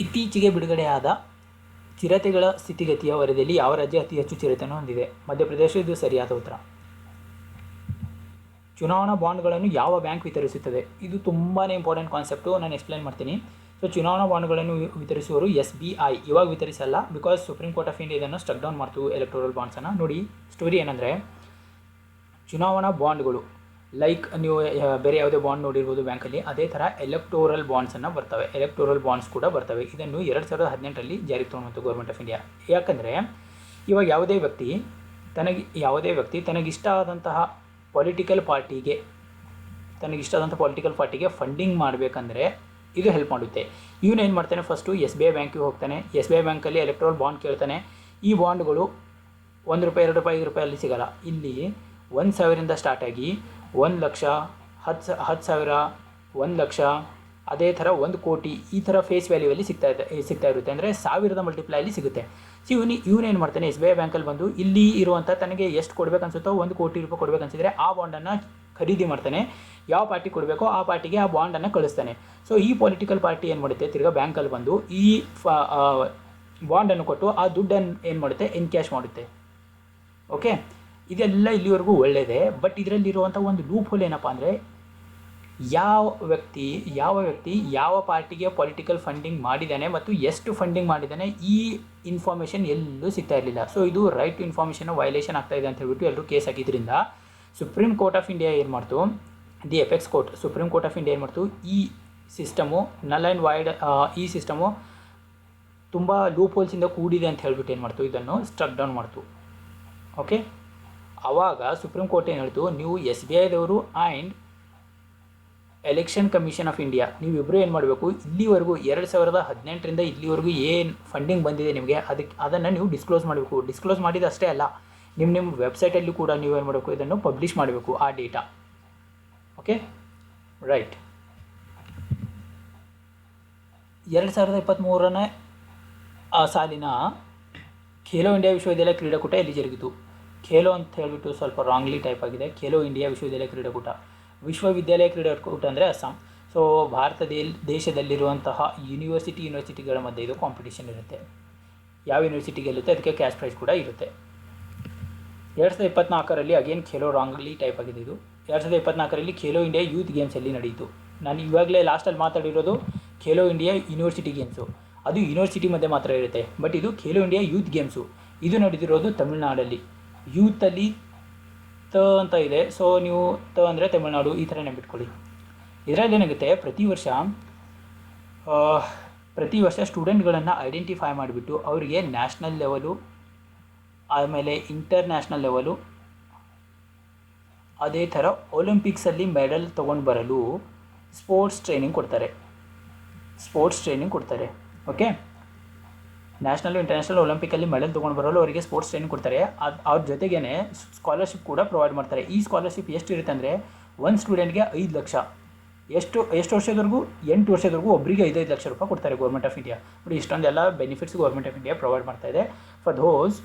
ಇತ್ತೀಚೆಗೆ ಬಿಡುಗಡೆಯಾದ ಚಿರತೆಗಳ ಸ್ಥಿತಿಗತಿಯ ವರದಿಯಲ್ಲಿ ಯಾವ ರಾಜ್ಯ ಅತಿ ಹೆಚ್ಚು ಚಿರತೆಯನ್ನು ಹೊಂದಿದೆ? ಮಧ್ಯಪ್ರದೇಶ, ಇದು ಸರಿಯಾದ ಉತ್ತರ. ಚುನಾವಣಾ ಬಾಂಡ್ಗಳನ್ನು ಯಾವ ಬ್ಯಾಂಕ್ ವಿತರಿಸುತ್ತದೆ? ಇದು ತುಂಬಾ ಇಂಪಾರ್ಟೆಂಟ್ ಕಾನ್ಸೆಪ್ಟು ನಾನು ಎಕ್ಸ್ಪ್ಲೈನ್ ಮಾಡ್ತೀನಿ. ಸೊ ಚುನಾವಣಾ ಬಾಂಡ್ಗಳನ್ನು ವಿತರಿಸುವರು ಎಸ್ ಬಿ ಐ ಇವಾಗ ವಿತರಿಸಲ್ಲ because Supreme Court of India ಇದನ್ನು ಸ್ಟಕ್ ಡೌನ್ ಮಾಡ್ತು ಎಲೆಕ್ಟೋರಲ್ ಬಾಂಡ್ಸನ್ನು ನೋಡಿ ಸ್ಟೋರಿ ಏನಂದರೆ, ಚುನಾವಣಾ ಬಾಂಡ್ಗಳು ಲೈಕ್ ನೀವು ಬೇರೆ ಯಾವುದೇ ಬಾಂಡ್ ನೋಡಿರ್ಬೋದು ಬ್ಯಾಂಕಲ್ಲಿ, ಅದೇ ಥರ ಎಲೆಕ್ಟೋರಲ್ ಬಾಂಡ್ಸನ್ನು ಬರ್ತವೆ. ಎಲೆಕ್ಟೋರಲ್ ಬಾಂಡ್ಸ್ ಕೂಡ ಬರ್ತವೆ. ಇದನ್ನು ಎರಡು ಸಾವಿರದ ಹದಿನೆಂಟರಲ್ಲಿ ಜಾರಿಗೆ ತೊಗೊಂಡು ಗೌರ್ಮೆಂಟ್ ಆಫ್ ಇಂಡಿಯಾ ಯಾಕಂದರೆ, ಇವಾಗ ಯಾವುದೇ ವ್ಯಕ್ತಿ ತನಗೆ, ಯಾವುದೇ ವ್ಯಕ್ತಿ ತನಗಿಷ್ಟ ಆದಂತಹ ಪೊಲಿಟಿಕಲ್ ಪಾರ್ಟಿಗೆ ತನಗಿಷ್ಟ ಆದಂಥ ಪೊಲಿಟಿಕಲ್ ಪಾರ್ಟಿಗೆ ಫಂಡಿಂಗ್ ಮಾಡಬೇಕಂದ್ರೆ ಇದು ಹೆಲ್ಪ್ ಮಾಡುತ್ತೆ. ಇವನು ಏನು ಮಾಡ್ತಾನೆ? ಫಸ್ಟು ಎಸ್ ಬಿ ಐ ಬ್ಯಾಂಕಿಗೆ ಹೋಗ್ತಾನೆ. ಎಸ್ ಬಿ ಐ ಬ್ಯಾಂಕಲ್ಲಿ ಎಲೆಕ್ಟ್ರಾಲ್ ಬಾಂಡ್ ಕೇಳ್ತಾನೆ. ಈ ಬಾಂಡ್ಗಳು ಒಂದು ರೂಪಾಯಿ, ಎರಡು ರೂಪಾಯಿ, ಐದು ರೂಪಾಯಿ ಅಲ್ಲಿ ಸಿಗಲ್ಲ. ಇಲ್ಲಿ ಒಂದು ಸಾವಿರದಿಂದ ಸ್ಟಾರ್ಟ್ ಆಗಿ ಒಂದು ಲಕ್ಷ, ಹತ್ತು ಹತ್ತು ಸಾವಿರ, ಒಂದು ಲಕ್ಷ, ಅದೇ ಥರ ಒಂದು ಕೋಟಿ ಈ ಥರ ಫೇಸ್ ವ್ಯಾಲ್ಯೂವಲ್ಲಿ ಸಿಗ್ತಾ ಸಿಗ್ತಾ ಇರುತ್ತೆ. ಅಂದರೆ ಸಾವಿರದ ಮಲ್ಟಿಪ್ಲೈಲಿ ಸಿಗುತ್ತೆ. ಸೊ ಇವನು ಏನು ಮಾಡ್ತಾನೆ? ಎಸ್ ಬಿ ಐ ಬ್ಯಾಂಕಲ್ಲಿ ಬಂದು ಇಲ್ಲಿ ಇರುವಂಥ ತನಗೆ ಎಷ್ಟು ಕೊಡ್ಬೇಕು ಅನ್ಸುತ್ತೋ ಒಂದು ಕೋಟಿ ರೂಪಾಯಿ ಕೊಡ್ಬೇಕು ಅನ್ಸಿದ್ರೆ ಆ ಬಾಂಡನ್ನು ಖರೀದಿ ಮಾಡ್ತಾನೆ. ಯಾವ ಪಾರ್ಟಿ ಕೊಡಬೇಕೋ ಆ ಪಾರ್ಟಿಗೆ ಆ ಬಾಂಡನ್ನು ಕಳಿಸ್ತಾನೆ. ಸೊ ಈ ಪೊಲಿಟಿಕಲ್ ಪಾರ್ಟಿ ಏನು ಮಾಡುತ್ತೆ? ತಿರ್ಗಾ ಬ್ಯಾಂಕಲ್ಲಿ ಬಂದು ಈ ಬಾಂಡನ್ನು ಕೊಟ್ಟು ಆ ದುಡ್ಡನ್ನು ಏನು ಮಾಡುತ್ತೆ? ಎನ್ಕ್ಯಾಶ್ ಮಾಡುತ್ತೆ. ಓಕೆ ಇದೆಲ್ಲ ಇಲ್ಲಿವರೆಗೂ ಒಳ್ಳೆಯದೇ ಬಟ್ ಇದರಲ್ಲಿರುವಂಥ ಒಂದು ಲೂಪ್ ಹೋಲ್ ಏನಪ್ಪ ಅಂದರೆ, ಯಾವ ವ್ಯಕ್ತಿ ಯಾವ ವ್ಯಕ್ತಿ ಯಾವ ಪಾರ್ಟಿಗೆ ಪೊಲಿಟಿಕಲ್ ಫಂಡಿಂಗ್ ಮಾಡಿದ್ದಾನೆ ಮತ್ತು ಎಷ್ಟು ಫಂಡಿಂಗ್ ಮಾಡಿದ್ದಾನೆ ಈ ಇನ್ಫಾರ್ಮೇಷನ್ ಎಲ್ಲೂ ಸಿಗ್ತಾ ಇರಲಿಲ್ಲ. ಸೊ ಇದು ರೈಟ್ ಟು ಇನ್ಫಾರ್ಮೇಷನ್ ವೈಲೇಷನ್ ಆಗ್ತಾ ಇದೆ ಅಂತ ಹೇಳ್ಬಿಟ್ಟು ಎಲ್ಲರೂ ಕೇಸ್ ಹಾಕಿದ್ರಿಂದ ಸುಪ್ರೀಂ ಕೋರ್ಟ್ ಆಫ್ ಇಂಡಿಯಾ ಏನು ಮಾಡ್ತು? The apex court Supreme Court of India ಏನು ಮಾಡ್ತು? ಈ ಸಿಸ್ಟಮು ನಲ್ ಆ್ಯಂಡ್ ವೈಡ್ ಈ ಸಿಸ್ಟಮು ತುಂಬ ಲೂಪ್ ಹೋಲ್ಸಿಂದ ಕೂಡಿದೆ ಅಂತ ಹೇಳ್ಬಿಟ್ಟು ಏನು ಮಾಡ್ತು? ಇದನ್ನು ಸ್ಟ್ರಕ್ ಡೌನ್ ಮಾಡ್ತು. ಓಕೆ ಆವಾಗ ಸುಪ್ರೀಂ ಕೋರ್ಟ್ ಏನು ಹೇಳ್ತು? ನೀವು S B ಐದವರು and election commission of India ನೀವಿಬ್ಬರು ಏನು ಮಾಡಬೇಕು? ಇಲ್ಲಿವರೆಗೂ ಎರಡು ಸಾವಿರದ ಹದಿನೆಂಟರಿಂದ ಇಲ್ಲಿವರೆಗೂ ಏನು ಫಂಡಿಂಗ್ ಬಂದಿದೆ ನಿಮಗೆ? ಅದಕ್ಕೆ ಅದನ್ನು ನೀವು ಡಿಸ್ಕ್ಲೋಸ್ ಮಾಡಬೇಕು. ಡಿಸ್ಕ್ಲೋಸ್ ಮಾಡಿದ ಅಷ್ಟೇ ಅಲ್ಲ. ನಿಮ್ಮ ನಿಮ್ಮ ವೆಬ್ಸೈಟಲ್ಲಿ ಕೂಡ ನೀವು ಏನು ಮಾಡಬೇಕು? ಇದನ್ನು ಪಬ್ಲಿಷ್ ಮಾಡಬೇಕು, ಆ ಡೇಟಾ ಓಕೆ ರೈಟ್ ಎರಡು ಸಾವಿರದ ಇಪ್ಪತ್ತ್ಮೂರನೇ ಆ ಸಾಲಿನ ಖೇಲೋ ಇಂಡಿಯಾ ವಿಶ್ವವಿದ್ಯಾಲಯ ಕ್ರೀಡಾಕೂಟ ಎಲ್ಲಿ ಜರುಗಿತು? ಖೇಲೋ ಅಂತ ಹೇಳಿಬಿಟ್ಟು ಸ್ವಲ್ಪ ರಾಂಗ್ಲಿ ಟೈಪ್ ಆಗಿದೆ. ಖೇಲೋ ಇಂಡಿಯಾ ವಿಶ್ವವಿದ್ಯಾಲಯ ಕ್ರೀಡಾಕೂಟ. ವಿಶ್ವವಿದ್ಯಾಲಯ ಕ್ರೀಡಾಕೂಟ ಅಂದರೆ ಅಸ್ಸಾಂ. ಸೊ ಭಾರತದಲ್ಲಿ ದೇಶದಲ್ಲಿರುವಂತಹ ಯೂನಿವರ್ಸಿಟಿ ಯೂನಿವರ್ಸಿಟಿಗಳ ಮಧ್ಯೆ ಇದು ಕಾಂಪಿಟೇಷನ್ ಇರುತ್ತೆ. ಯಾವ ಯೂನಿವರ್ಸಿಟಿ ಗೆಲ್ಲುತ್ತೆ? ಅದಕ್ಕೆ ಕ್ಯಾಶ್ ಪ್ರೈಸ್ ಕೂಡ ಇರುತ್ತೆ. ಎರಡು ಸಾವಿರದ ಇಪ್ಪತ್ನಾಲ್ಕರಲ್ಲಿ ಅಗೇನ್ ಖೇಲೋ ರಾಂಗ್ಲಿ ಟೈಪ್ ಆಗಿದೆ ಇದು. ಎರಡು ಸಾವಿರದ ಇಪ್ಪತ್ನಾಲ್ಕರಲ್ಲಿ ಖೇಲೋ ಇಂಡಿಯಾ ಯೂತ್ ಗೇಮ್ಸಲ್ಲಿ ನಡೆಯಿತು. ನಾನು ಇವಾಗಲೇ ಲಾಸ್ಟಲ್ಲಿ ಮಾತಾಡಿರೋದು ಖೇಲೋ ಇಂಡಿಯಾ ಯೂನಿವರ್ಸಿಟಿ ಗೇಮ್ಸು ಅದು ಯೂನಿವರ್ಸಿಟಿ ಮಧ್ಯೆ ಮಾತ್ರ ಇರುತ್ತೆ ಬಟ್ ಇದು ಖೇಲೋ ಇಂಡಿಯಾ ಯೂತ್ ಗೇಮ್ಸು ಇದು ನಡೆದಿರೋದು ತಮಿಳ್ನಾಡಲ್ಲಿ. ಯೂತಲ್ಲಿ ತ ಅಂತ ಇದೆ ಸೊ ನೀವು ತ ಅಂದರೆ ತಮಿಳ್ನಾಡು, ಈ ಥರ ನೆನ್ಪಿಟ್ಕೊಳ್ಳಿ. ಇದರಲ್ಲಿ ಏನಾಗುತ್ತೆ, ಪ್ರತಿ ವರ್ಷ ಪ್ರತಿ ವರ್ಷ ಸ್ಟೂಡೆಂಟ್ಗಳನ್ನು ಐಡೆಂಟಿಫೈ ಮಾಡಿಬಿಟ್ಟು ಅವರಿಗೆ ನ್ಯಾಷನಲ್ ಲೆವೆಲು ಆಮೇಲೆ ಇಂಟರ್ನ್ಯಾಷನಲ್ ಲೆವೆಲು ಅದೇ ಥರ ಒಲಿಂಪಿಕ್ಸಲ್ಲಿ ಮೆಡಲ್ ತೊಗೊಂಡು ಬರಲು ಸ್ಪೋರ್ಟ್ಸ್ ಟ್ರೈನಿಂಗ್ ಕೊಡ್ತಾರೆ. ಸ್ಪೋರ್ಟ್ಸ್ ಟ್ರೈನಿಂಗ್ ಕೊಡ್ತಾರೆ. ಓಕೆ ನ್ಯಾಷನಲ್ ಇಂಟರ್ನ್ಯಾಷನಲ್ ಒಲಿಂಪಿಕಲ್ಲಿ ಮೆಡಲ್ ತೊಗೊಂಡು ಬರಲು ಅವರಿಗೆ ಸ್ಪೋರ್ಟ್ಸ್ ಟ್ರೈನಿಂಗ್ ಕೊಡ್ತಾರೆ. ಅದು, ಅವ್ರ ಜೊತೆಗೇ ಸ್ಕಾಲರ್ಶಿಪ್ ಕೂಡ ಪ್ರೊವೈಡ್ ಮಾಡ್ತಾರೆ. ಈ ಸ್ಕಾಲರ್ಶಿಪ್ ಎಷ್ಟು ಇರುತ್ತೆ ಅಂದರೆ ಒಂದು ಸ್ಟೂಡೆಂಟ್ಗೆ ಐದು ಲಕ್ಷ. ಎಷ್ಟು ಎಷ್ಟು ವರ್ಷದವರೆಗೂ? ಎಂಟು ವರ್ಷದವರೆಗೂ ಒಬ್ಬರಿಗೆ ಐದೈದು ಲಕ್ಷ ರೂಪಾಯಿ ಕೊಡ್ತಾರೆ ಗೌರ್ಮೆಂಟ್ ಆಫ್ ಇಂಡಿಯಾ ನೋಡಿ, ಇಷ್ಟೊಂದೆಲ್ಲ benefits government of India provide ಮಾಡ್ತಾ ಇದೆ. ಫಾರ್ ದೋಸ್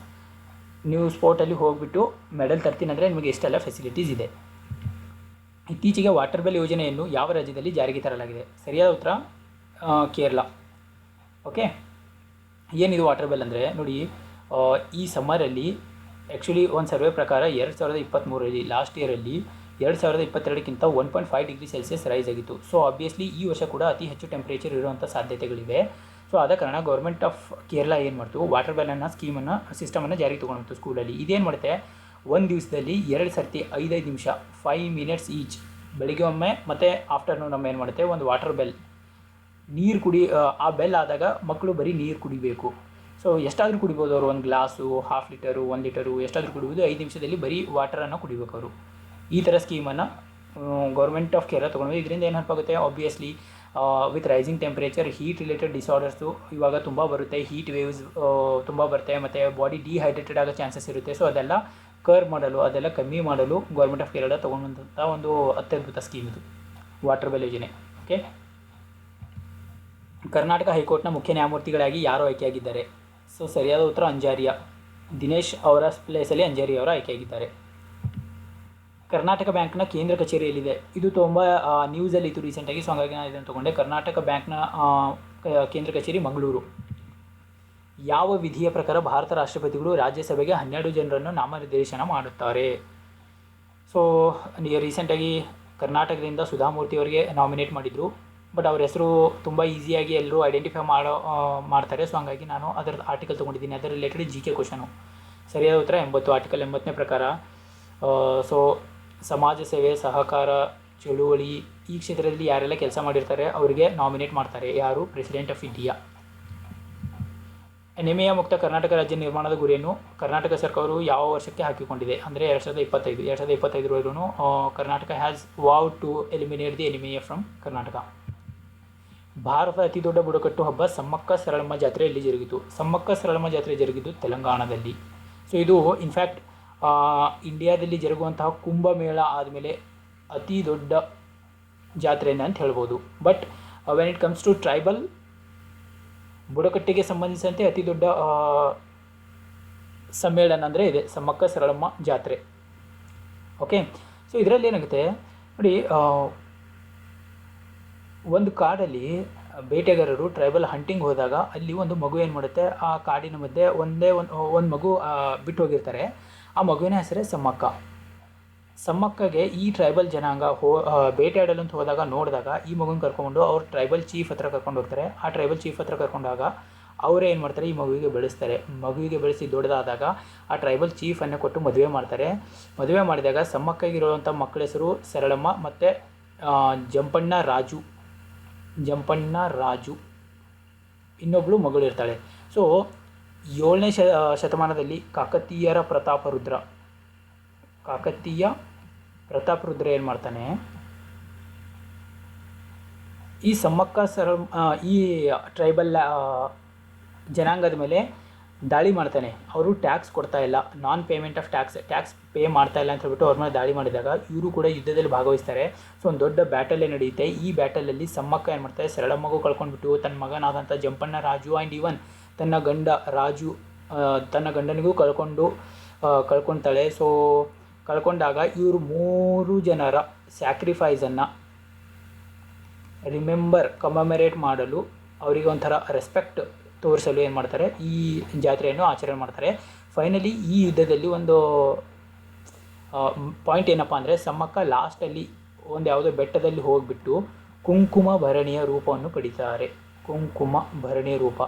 ನೀವು ಸ್ಪೋರ್ಟಲ್ಲಿ ಹೋಗಿಬಿಟ್ಟು ಮೆಡಲ್ ತರ್ತೀನಿ ಅಂದರೆ ನಿಮಗೆ ಇಷ್ಟೆಲ್ಲ ಫೆಸಿಲಿಟೀಸ್ ಇದೆ. ಇತ್ತೀಚೆಗೆ ವಾಟರ್ ಬೆಲ್ ಯೋಜನೆಯನ್ನು ಯಾವ ರಾಜ್ಯದಲ್ಲಿ ಜಾರಿಗೆ ತರಲಾಗಿದೆ? ಸರಿಯಾದ ಉತ್ತರ ಕೇರಳ. ಓಕೆ ಏನಿದು ವಾಟರ್ ಬೆಲ್ ಅಂದರೆ? ನೋಡಿ ಈ ಸಮ್ಮರಲ್ಲಿ ಆ್ಯಕ್ಚುಲಿ ಒಂದು ಸರ್ವೆ ಪ್ರಕಾರ ಎರಡು ಸಾವಿರದ ಇಪ್ಪತ್ತ್ಮೂರರಲ್ಲಿ ಲಾಸ್ಟ್ ಇಯರಲ್ಲಿ ಎರಡು ಸಾವಿರದ ಇಪ್ಪತ್ತೆರಡಕ್ಕಿಂತ one point five degree Celsius rise ಆಗಿತ್ತು. ಸೊ ಆಬ್ವಿಯಸ್ಲಿ ಈ ವರ್ಷ ಕೂಡ ಅತಿ ಹೆಚ್ಚು ಟೆಂಪ್ರೇಚರ್ ಇರುವಂಥ ಸಾಧ್ಯತೆಗಳಿವೆ. ಸೊ ಆದ ಕಾರಣ ಗೌರ್ಮೆಂಟ್ ಆಫ್ ಕೇರಳ ಏನು ಮಾಡ್ತು? ವಾಟರ್ ಬೆಲ್ ಅನ್ನೋ ಸ್ಕೀಮನ್ನು ಸಿಸ್ಟಮನ್ನು ಜಾರಿಗೆ ತೊಗೊಂಡಿತ್ತು ಸ್ಕೂಲಲ್ಲಿ ಇದೇನು ಮಾಡುತ್ತೆ? ಒಂದು ದಿವಸದಲ್ಲಿ ಎರಡು ಸರ್ತಿ ಐದೈದು ನಿಮಿಷ ಫೈವ್ ಮಿನಿಟ್ಸ್ ಈಚ್ ಬೆಳಿಗ್ಗೆ ಒಮ್ಮೆ ಮತ್ತು ಆಫ್ಟರ್ನೂನ್ ಒಮ್ಮೆ ಏನು ಮಾಡುತ್ತೆ? ಒಂದು ವಾಟರ್ ಬೆಲ್ ನೀರು ಕುಡಿ ಆ, ಆ ಬೆಲ್ ಆದಾಗ ಮಕ್ಕಳು ಬರೀ ನೀರು ಕುಡಿಬೇಕು. ಸೊ ಎಷ್ಟಾದರೂ ಕುಡಿಬೋದು ಅವರು? ಒಂದು ಗ್ಲಾಸು ಹಾಫ್ ಲೀಟರು ಒಂದು ಲೀಟರು ಎಷ್ಟಾದರೂ ಕುಡಿಬೋದು. ಐದು ನಿಮಿಷದಲ್ಲಿ ಬರೀ ವಾಟರನ್ನು ಕುಡಿಬೇಕು ಅವರು. ಈ ಥರ ಸ್ಕೀಮನ್ನು ಗೌರ್ಮೆಂಟ್ ಆಫ್ ಕೇರಳ ತೊಗೊಂಡು ಇದರಿಂದ ಏನು ಹೆಲ್ಪ್ ಆಗುತ್ತೆ? Obviously with rising temperature heat related disorders ಇವಾಗ ತುಂಬ ಬರುತ್ತೆ. ಹೀಟ್ ವೇವ್ಸ್ ತುಂಬ ಬರುತ್ತೆ. ಮತ್ತು ಬಾಡಿ ಡಿಹೈಡ್ರೇಟೆಡ್ ಆಗೋ ಚಾನ್ಸಸ್ ಇರುತ್ತೆ. ಸೊ ಅದೆಲ್ಲ ಕರ್ ಮಾಡಲು, ಅದೆಲ್ಲ ಕಮ್ಮಿ ಮಾಡಲು ಗೌರ್ಮೆಂಟ್ ಆಫ್ ಕೇರಳ ತೊಗೊಂಡಂಥ ಒಂದು ಅತ್ಯದ್ಭುತ ಸ್ಕೀಮ್ ಇದು. ವಾಟರ್ ಬೆಲ್ ಯೋಜನೆ. ಓಕೆ ಕರ್ನಾಟಕ ಹೈಕೋರ್ಟ್ನ ಮುಖ್ಯ ನ್ಯಾಯಮೂರ್ತಿಗಳಾಗಿ ಯಾರು ಆಯ್ಕೆಯಾಗಿದ್ದಾರೆ? ಸೊ ಸರಿಯಾದ ಉತ್ತರ ಅಂಜಾರಿಯಾ. ದಿನೇಶ್ ಅವರ ಪ್ಲೇಸಲ್ಲಿ ಅಂಜಾರಿ ಅವರು ಆಯ್ಕೆಯಾಗಿದ್ದಾರೆ. ಕರ್ನಾಟಕ ಬ್ಯಾಂಕ್ನ ಕೇಂದ್ರ ಕಚೇರಿಯಲ್ಲಿದೆ. ಇದು ತುಂಬ ನ್ಯೂಸಲ್ಲಿ ಇತ್ತು ರೀಸೆಂಟಾಗಿ ಸೊ ಹಾಗಾಗಿ ನಾನು ಇದನ್ನು ತೊಗೊಂಡೆ. ಕರ್ನಾಟಕ ಬ್ಯಾಂಕ್ನ ಕೇಂದ್ರ ಕಚೇರಿ ಮಂಗಳೂರು. ಯಾವ ವಿಧಿಯ ಪ್ರಕಾರ ಭಾರತ ರಾಷ್ಟ್ರಪತಿಗಳು ರಾಜ್ಯಸಭೆಗೆ ಹನ್ನೆರಡು ಜನರನ್ನು ನಾಮನಿರ್ದೇಶನ ಮಾಡುತ್ತಾರೆ? ಸೊ ರೀಸೆಂಟಾಗಿ ಕರ್ನಾಟಕದಿಂದ ಸುಧಾಮೂರ್ತಿ ಅವರಿಗೆ ನಾಮಿನೇಟ್ ಮಾಡಿದರು. ಬಟ್ ಅವ್ರ ಹೆಸರು ತುಂಬ ಈಸಿಯಾಗಿ ಎಲ್ಲರೂ ಐಡೆಂಟಿಫೈ ಮಾಡೋ ಮಾಡ್ತಾರೆ. ಸೊ ಹಾಗಾಗಿ ನಾನು ಅದರ ಆರ್ಟಿಕಲ್ ತೊಗೊಂಡಿದ್ದೀನಿ. ಅದರ ರಿಲೇಟೆಡ್ ಜಿ ಕೆ ಕ್ವಶನು ಸರಿಯಾದ ಉತ್ತರ ಎಂಬತ್ತು ಆರ್ಟಿಕಲ್ ಎಂಬತ್ತನೇ ಪ್ರಕಾರ. ಸೊ ಸಮಾಜ ಸೇವೆ, ಸಹಕಾರ, ಚಳುವಳಿ ಈ ಕ್ಷೇತ್ರದಲ್ಲಿ ಯಾರೆಲ್ಲ ಕೆಲಸ ಮಾಡಿರ್ತಾರೆ ಅವರಿಗೆ ನಾಮಿನೇಟ್ ಮಾಡ್ತಾರೆ. ಯಾರು? ಪ್ರೆಸಿಡೆಂಟ್ ಆಫ್ ಇಂಡಿಯಾ ಎನಿಮೆಯ ಮುಕ್ತ ಕರ್ನಾಟಕ ರಾಜ್ಯ ನಿರ್ಮಾಣದ ಗುರಿಯನ್ನು ಕರ್ನಾಟಕ ಸರ್ಕಾರವು ಯಾವ ವರ್ಷಕ್ಕೆ ಹಾಕಿಕೊಂಡಿದೆ? ಅಂದರೆ ಎರಡು ಸಾವಿರದ ಇಪ್ಪತ್ತೈದು. ಎರಡು ಸಾವಿರದ ಇಪ್ಪತ್ತೈದರವರೆಗೂ Karnataka has vow to eliminate the anaemia from Karnataka. ಭಾರತದ ಅತಿ ದೊಡ್ಡ ಬುಡಕಟ್ಟು ಹಬ್ಬ ಸಮ್ಮಕ್ಕ ಸರಳಮ್ಮ ಜಾತ್ರೆ ಎಲ್ಲಿ ಜರುಗಿತು. ಸಮ್ಮಕ್ಕ ಸರಳಮ್ಮ ಜಾತ್ರೆ ಜರುಗಿದ್ದು ತೆಲಂಗಾಣದಲ್ಲಿ. ಸೊ ಇದು ಇನ್ಫ್ಯಾಕ್ಟ್ ಇಂಡಿಯಾದಲ್ಲಿ ಜರುಗುವಂತಹ ಕುಂಭಮೇಳ ಆದಮೇಲೆ ಅತಿ ದೊಡ್ಡ ಜಾತ್ರೆನೇ ಅಂತ ಹೇಳ್ಬೋದು. But when it comes to tribal ಬುಡಕಟ್ಟಿಗೆ ಸಂಬಂಧಿಸಿದಂತೆ ಅತಿ ದೊಡ್ಡ ಸಮ್ಮೇಳನ ಅಂದರೆ ಇದೆ. ಸಮ್ಮಕ್ಕ ಸರಳಮ್ಮ ಜಾತ್ರೆ. ಓಕೆ ಸೊ ಇದರಲ್ಲಿ ಏನಾಗುತ್ತೆ? ನೋಡಿ ಒಂದು ಕಾಡಲ್ಲಿ ಬೇಟೆಗಾರರು ಟ್ರೈಬಲ್ ಹಂಟಿಂಗ್ ಹೋದಾಗ ಅಲ್ಲಿ ಒಂದು ಮಗು ಏನು ಮಾಡುತ್ತೆ? ಆ ಕಾಡಿನ ಮಧ್ಯೆ ಒಂದೇ ಒಂದು ಒಂದು ಮಗು ಬಿಟ್ಟು ಹೋಗಿರ್ತಾರೆ. ಆ ಮಗುವಿನ ಹೆಸರೇ ಸಮ್ಮಕ್ಕ. ಸಮ್ಮಕ್ಕಗೆ ಈ ಟ್ರೈಬಲ್ ಜನಾಂಗ ಹೋ ಬೇಟೆಯಾಡಲು ಅಂತ ಹೋದಾಗ ನೋಡಿದಾಗ ಈ ಮಗುನ ಕರ್ಕೊಂಡು ಅವ್ರ ಟ್ರೈಬಲ್ ಚೀಫ್ ಹತ್ರ ಕರ್ಕೊಂಡು ಹೋಗ್ತಾರೆ. ಆ ಟ್ರೈಬಲ್ ಚೀಫ್ ಹತ್ರ ಕರ್ಕೊಂಡಾಗ ಅವರೇ ಏನು ಮಾಡ್ತಾರೆ? ಈ ಮಗುವಿಗೆ ಬೆಳೆಸ್ತಾರೆ. ಮಗುವಿಗೆ ಬೆಳೆಸಿ ದೊಡ್ಡದಾದಾಗ ಆ ಟ್ರೈಬಲ್ ಚೀಫನ್ನೇ ಕೊಟ್ಟು ಮದುವೆ ಮಾಡ್ತಾರೆ. ಮದುವೆ ಮಾಡಿದಾಗ ಸಮ್ಮಕ್ಕಾಗಿರುವಂಥ ಮಕ್ಕಳ ಹೆಸರು ಸರಳಮ್ಮ ಮತ್ತು ಜಂಪಣ್ಣ ರಾಜು. ಜಂಪಣ್ಣ ರಾಜು. ಇನ್ನೊಬ್ಬಳು ಮಗಳು ಇರ್ತಾಳೆ ಸೊ ಏಳನೇ ಶ ಶತಮಾನದಲ್ಲಿ ಕಾಕತೀಯರ ಪ್ರತಾಪ ರುದ್ರ. ಕಾಕತೀಯ ಪ್ರತಾಪ ರುದ್ರ ಏನು ಮಾಡ್ತಾನೆ? ಈ ಸಮ್ಮಕ್ಕ ಸರ ಈ ಟ್ರೈಬಲ್ ಜನಾಂಗದ ಮೇಲೆ ದಾಳಿ ಮಾಡ್ತಾನೆ. ಅವರು ಟ್ಯಾಕ್ಸ್ ಕೊಡ್ತಾ ಇಲ್ಲ. Non payment of tax tax pay ಮಾಡ್ತಾ ಇಲ್ಲ ಅಂತ ಹೇಳ್ಬಿಟ್ಟು ಅವ್ರ ಮೇಲೆ ದಾಳಿ ಮಾಡಿದಾಗ ಇವರು ಕೂಡ ಯುದ್ಧದಲ್ಲಿ ಭಾಗವಹಿಸ್ತಾರೆ. ಸೊ, ಒಂದು ದೊಡ್ಡ ಬ್ಯಾಟಲ್ಲೇ ನಡೆಯುತ್ತೆ. ಈ ಬ್ಯಾಟಲಲ್ಲಿ ಸಮ್ಮಕ್ಕ ಏನು ಮಾಡ್ತಾರೆ ಸರಳಮ್ಮಗೂ ಕಳ್ಕೊಂಡ್ಬಿಟ್ಟು ತನ್ನ ಮಗನಾದಂಥ ಜಂಪಣ್ಣ ರಾಜು ಆ್ಯಂಡ್ ಇವನ್ ತನ್ನ ಗಂಡ ರಾಜು ತನ್ನ ಗಂಡನಿಗೂ ಕಳ್ಕೊಂಡು ಕಳ್ಕೊತಾಳೆ. ಸೊ ಕಳ್ಕೊಂಡಾಗ ಇವರು ಮೂರು ಜನರ ಸ್ಯಾಕ್ರಿಫೈಸನ್ನು ರಿಮೆಂಬರ್ ಕಮಮರೇಟ್ ಮಾಡಲು ಅವರಿಗೆ ಒಂಥರ ರೆಸ್ಪೆಕ್ಟ್ ತೋರಿಸಲು ಏನು ಮಾಡ್ತಾರೆ? ಈ ಜಾತ್ರೆಯನ್ನು ಆಚರಣೆ ಮಾಡ್ತಾರೆ. ಫೈನಲಿ ಈ ಯುದ್ಧದಲ್ಲಿ ಒಂದು ಪಾಯಿಂಟ್ ಏನಪ್ಪ ಅಂದರೆ ಸಮ್ಮಕ್ಕ ಲಾಸ್ಟಲ್ಲಿ ಒಂದು ಯಾವುದೋ ಬೆಟ್ಟದಲ್ಲಿ ಹೋಗಿಬಿಟ್ಟು ಕುಂಕುಮ ಭರಣಿಯ ರೂಪವನ್ನು ಪಡಿತಾರೆ ಕುಂಕುಮ ಭರಣಿಯ ರೂಪ.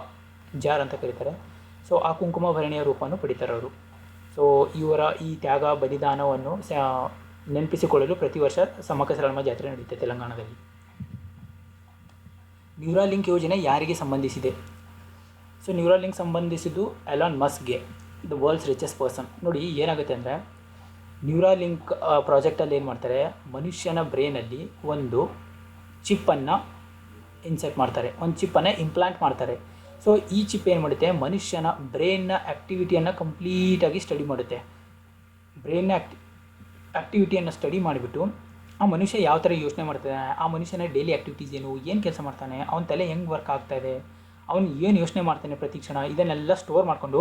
ಜಾರ್ ಅಂತ ಕರೀತಾರೆ. ಸೊ ಆ ಕುಂಕುಮ ಭರಣಿಯ ರೂಪವನ್ನು ಪಡಿತಾರೆ ಅವರು. ಸೊ ಇವರ ಈ ತ್ಯಾಗ ಬಲಿದಾನವನ್ನು ನೆನಪಿಸಿಕೊಳ್ಳಲು ಪ್ರತಿ ವರ್ಷ ಸಮಕ ಜಾತ್ರೆ ನಡೆಯುತ್ತೆ ತೆಲಂಗಾಣದಲ್ಲಿ. ನ್ಯೂರಾಲಿಂಕ್ ಯೋಜನೆ ಯಾರಿಗೆ ಸಂಬಂಧಿಸಿದೆ? ಸೊ ನ್ಯೂರಾಲಿಂಕ್ ಸಂಬಂಧಿಸಿದ್ದು ಎಲಾನ್ ಮಸ್ಗೆ ದ ವರ್ಲ್ಡ್ಸ್ ರಿಚೆಸ್ಟ್ ಪರ್ಸನ್ ನೋಡಿ, ಏನಾಗುತ್ತೆ ಅಂದರೆ, ನ್ಯೂರಾಲಿಂಕ್ ಪ್ರಾಜೆಕ್ಟಲ್ಲಿ ಏನು ಮಾಡ್ತಾರೆ, ಮನುಷ್ಯನ ಬ್ರೈನಲ್ಲಿ ಒಂದು ಚಿಪ್ಪನ್ನು ಇನ್ಸೆಟ್ ಮಾಡ್ತಾರೆ. ಒಂದು ಚಿಪ್ಪನ್ನು ಇಂಪ್ಲಾಂಟ್ ಮಾಡ್ತಾರೆ. ಸೊ ಈ ಚಿಪ್ ಏನು ಮಾಡುತ್ತೆ ಮನುಷ್ಯನ ಬ್ರೈನ್ನ ಆ್ಯಕ್ಟಿವಿಟಿಯನ್ನು ಕಂಪ್ಲೀಟಾಗಿ ಸ್ಟಡಿ ಮಾಡುತ್ತೆ. ಬ್ರೈನ್ನ ಆ್ಯಕ್ಟಿ ಆ್ಯಕ್ಟಿವಿಟಿಯನ್ನು ಸ್ಟಡಿ ಮಾಡಿಬಿಟ್ಟು, ಆ ಮನುಷ್ಯ ಯಾವ ಥರ ಯೋಚನೆ ಮಾಡ್ತಾನೆ? ಆ ಮನುಷ್ಯನ ಡೈಲಿ ಆ್ಯಕ್ಟಿವಿಟೀಸ್ ಏನು? ಏನು ಕೆಲಸ ಮಾಡ್ತಾನೆ? ಅವನ ತಲೆ ಹೆಂಗೆ ವರ್ಕ್ ಆಗ್ತಾ ಇದೆ? ಅವನು ಏನು ಯೋಚನೆ ಮಾಡ್ತಾನೆ ಪ್ರತಿ ಕ್ಷಣ? ಇದನ್ನೆಲ್ಲ ಸ್ಟೋರ್ ಮಾಡಿಕೊಂಡು,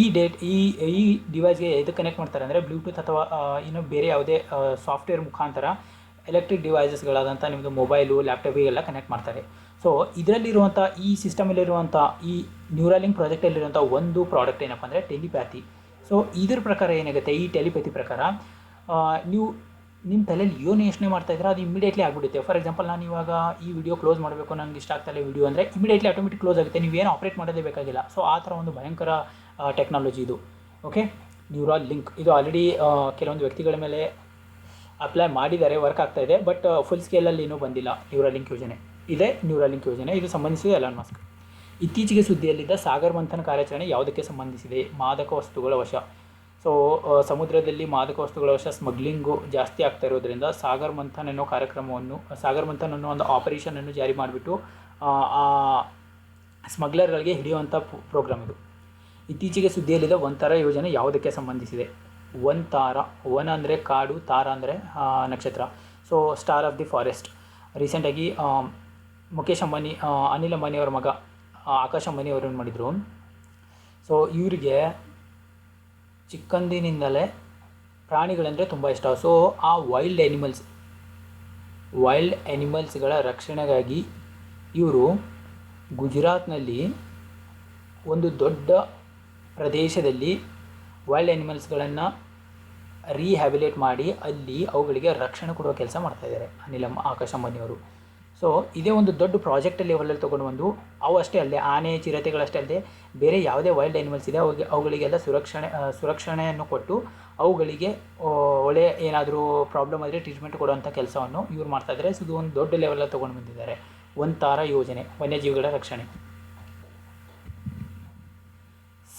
ಈ ಡೇಟ್ ಈ ಈ ಡಿವೈಸ್ಗೆ ಎದು ಕನೆಕ್ಟ್ ಮಾಡ್ತಾರೆ ಅಂದರೆ ಬ್ಲೂಟೂತ್ ಅಥವಾ ಇನ್ನು ಬೇರೆ ಯಾವುದೇ ಸಾಫ್ಟ್ವೇರ್ ಮುಖಾಂತರ ಎಲೆಕ್ಟ್ರಿಕ್ ಡಿವೈಸಸ್ಗಳಾದಂಥ ನಿಮ್ಮದು ಮೊಬೈಲು ಲ್ಯಾಪ್ಟಾಪಿಗೆಲ್ಲ ಕನೆಕ್ಟ್ ಮಾಡ್ತಾರೆ. ಸೊ ಇದರಲ್ಲಿರುವಂಥ ಈ ಸಿಸ್ಟಮಲ್ಲಿರುವಂಥ ಈ ನ್ಯೂರಾಲಿಂಗ್ ಪ್ರಾಜೆಕ್ಟಲ್ಲಿರುವಂಥ ಒಂದು ಪ್ರಾಡಕ್ಟ್ ಏನಪ್ಪ ಅಂದರೆ ಟೆಲಿಪ್ಯಾಥಿ ಸೊ ಇದ್ರ ಪ್ರಕಾರ ಏನಾಗುತ್ತೆ? ಈ ಟೆಲಿಪ್ಯಾಥಿ ಪ್ರಕಾರ ನೀವು ನಿಮ್ಮ ತಲೆಯಲ್ಲಿ ಏನು ಯೋಚನೆ ಮಾಡ್ತಾ ಇದ್ರೆ ಅದು ಇಮಿಡಿಯೇಟ್ಲಿ ಆಗಿಬಿಡುತ್ತೆ. ಫಾರ್ ಎಕ್ಸಾಂಪಲ್ ನಾನು ಇವಾಗ ಈ ವಿಡಿಯೋ ಕ್ಲೋಸ್ ಮಾಡಬೇಕು, ನಂಗೆ ಇಷ್ಟ ಆಗ್ತಾ ಇಲ್ಲ ವಿಡಿಯೋ ಅಂದರೆ ಇಮಿಡಿಯೇಟ್ಲಿ ಆಟೋಮೆಟಿಕ್ ಕ್ಲೋಸ್ ಆಗುತ್ತೆ. ನೀವು ಏನು ಆಪ್ರೇಟ್ ಮಾಡೋದೇ ಬೇಕಾಗಿಲ್ಲ. ಸೊ ಆ ಥರ ಒಂದು ಭಯಂಕರ ಟೆಕ್ನಾಲಜಿ ಇದು. ಓಕೆ ನ್ಯೂರಾಲ್ ಲಿಂಕ್ ಇದು ಆಲ್ರೆಡಿ ಕೆಲವೊಂದು ವ್ಯಕ್ತಿಗಳ ಮೇಲೆ ಅಪ್ಲೈ ಮಾಡಿದ್ದಾರೆ ವರ್ಕ್ ಆಗ್ತಾ ಇದೆ ಬಟ್ ಫುಲ್ ಸ್ಕೇಲಲ್ಲಿ ಏನೂ ಬಂದಿಲ್ಲ ನ್ಯೂರಾಲಿಂಕ್ ಯೋಜನೆ. ಇದೆ ನ್ಯೂರಾಲಿಂಕ್ ಯೋಜನೆ. ಇದು ಸಂಬಂಧಿಸಿದೆ ಎಲಾನ್ ಮಾಸ್ಕ್ ಇತ್ತೀಚೆಗೆ ಸುದ್ದಿಯಲ್ಲಿದ್ದ ಸಾಗರ್ ಮಂಥನ ಕಾರ್ಯಾಚರಣೆ ಯಾವುದಕ್ಕೆ ಸಂಬಂಧಿಸಿದೆ? ಮಾದಕ ವಸ್ತುಗಳ ವಶ. ಸೊ ಸಮುದ್ರದಲ್ಲಿ ಮಾದಕ ವಸ್ತುಗಳ ವಶ ಸ್ಮಗ್ಲಿಂಗು ಜಾಸ್ತಿ ಆಗ್ತಾ ಇರೋದ್ರಿಂದ ಸಾಗರ್ ಮಂಥನ್ ಅನ್ನೋ ಕಾರ್ಯಕ್ರಮವನ್ನು, ಸಾಗರ್ ಮಂಥನ್ ಅನ್ನೋ ಒಂದು ಆಪರೇಷನನ್ನು ಜಾರಿ ಮಾಡಿಬಿಟ್ಟು ಸ್ಮಗ್ಲರ್ಗಳಿಗೆ ಹಿಡಿಯುವಂಥ ಪ್ರೋಗ್ರಾಮ್ ಇದು. ಇತ್ತೀಚೆಗೆ ಸುದ್ದಿಯಲ್ಲಿದ್ದ ಒಂಥರ ಯೋಜನೆ ಯಾವುದಕ್ಕೆ ಸಂಬಂಧಿಸಿದೆ? ಒನ್ ತಾರ, ಒನ್ ಅಂದರೆ ಕಾಡು, ತಾರ ಅಂದರೆ ನಕ್ಷತ್ರ. So star of the forest ರೀಸೆಂಟಾಗಿ ಮುಖೇಶ್ ಅಂಬಾನಿ ಅನಿಲ್ ಅಂಬಾನಿ ಅವರ ಮಗ ಆಕಾಶ್ ಅಂಬಾನಿ ಅವರು ಏನು ಮಾಡಿದರು? ಸೊ ಇವರಿಗೆ ಚಿಕ್ಕಂದಿನಿಂದಲೇ ಪ್ರಾಣಿಗಳಂದರೆ ತುಂಬ ಇಷ್ಟ. ಸೊ ಆ ವೈಲ್ಡ್ ಆ್ಯನಿಮಲ್ಸ್ ವೈಲ್ಡ್ ಆ್ಯನಿಮಲ್ಸ್ಗಳ ರಕ್ಷಣೆಗಾಗಿ ಇವರು ಗುಜರಾತ್ನಲ್ಲಿ ಒಂದು ದೊಡ್ಡ ಪ್ರದೇಶದಲ್ಲಿ ವೈಲ್ಡ್ ಆ್ಯನಿಮಲ್ಸ್ಗಳನ್ನು ರೀಹ್ಯಾಬಿಲೇಟ್ ಮಾಡಿ ಅಲ್ಲಿ ಅವುಗಳಿಗೆ ರಕ್ಷಣೆ ಕೊಡುವ ಕೆಲಸ ಮಾಡ್ತಾಯಿದ್ದಾರೆ ಅನಿಲಮ್ಮ ಆಕಾಶ್ ಅಂಬಾನಿಯವರು. ಸೊ ಇದೇ ಒಂದು ದೊಡ್ಡ ಪ್ರಾಜೆಕ್ಟ್ ಲೆವೆಲಲ್ಲಿ ತೊಗೊಂಡು ಬಂದು, ಅವು ಅಷ್ಟೇ ಅಲ್ಲದೆ, ಆನೆ ಚಿರತೆಗಳಷ್ಟೇ ಅಲ್ಲದೆ, ಬೇರೆ ಯಾವುದೇ ವೈಲ್ಡ್ ಆ್ಯನಿಮಲ್ಸ್ ಇದೆ ಅವಾಗ ಅವುಗಳಿಗೆಲ್ಲ ಸುರಕ್ಷಣೆ ಸುರಕ್ಷಣೆಯನ್ನು ಕೊಟ್ಟು, ಅವುಗಳಿಗೆ ಒಳ್ಳೆಯ ಏನಾದರೂ ಪ್ರಾಬ್ಲಮ್ ಆದರೆ ಟ್ರೀಟ್ಮೆಂಟ್ ಕೊಡುವಂಥ ಕೆಲಸವನ್ನು ಇವ್ರು ಮಾಡ್ತಾ ಇದ್ದಾರೆ ಸೊ ಇದು ಒಂದು ದೊಡ್ಡ ಲೆವೆಲಲ್ಲಿ ತೊಗೊಂಡು ಬಂದಿದ್ದಾರೆ. ಒಂದು ತಾರ ಯೋಜನೆ, ವನ್ಯಜೀವಿಗಳ ರಕ್ಷಣೆ.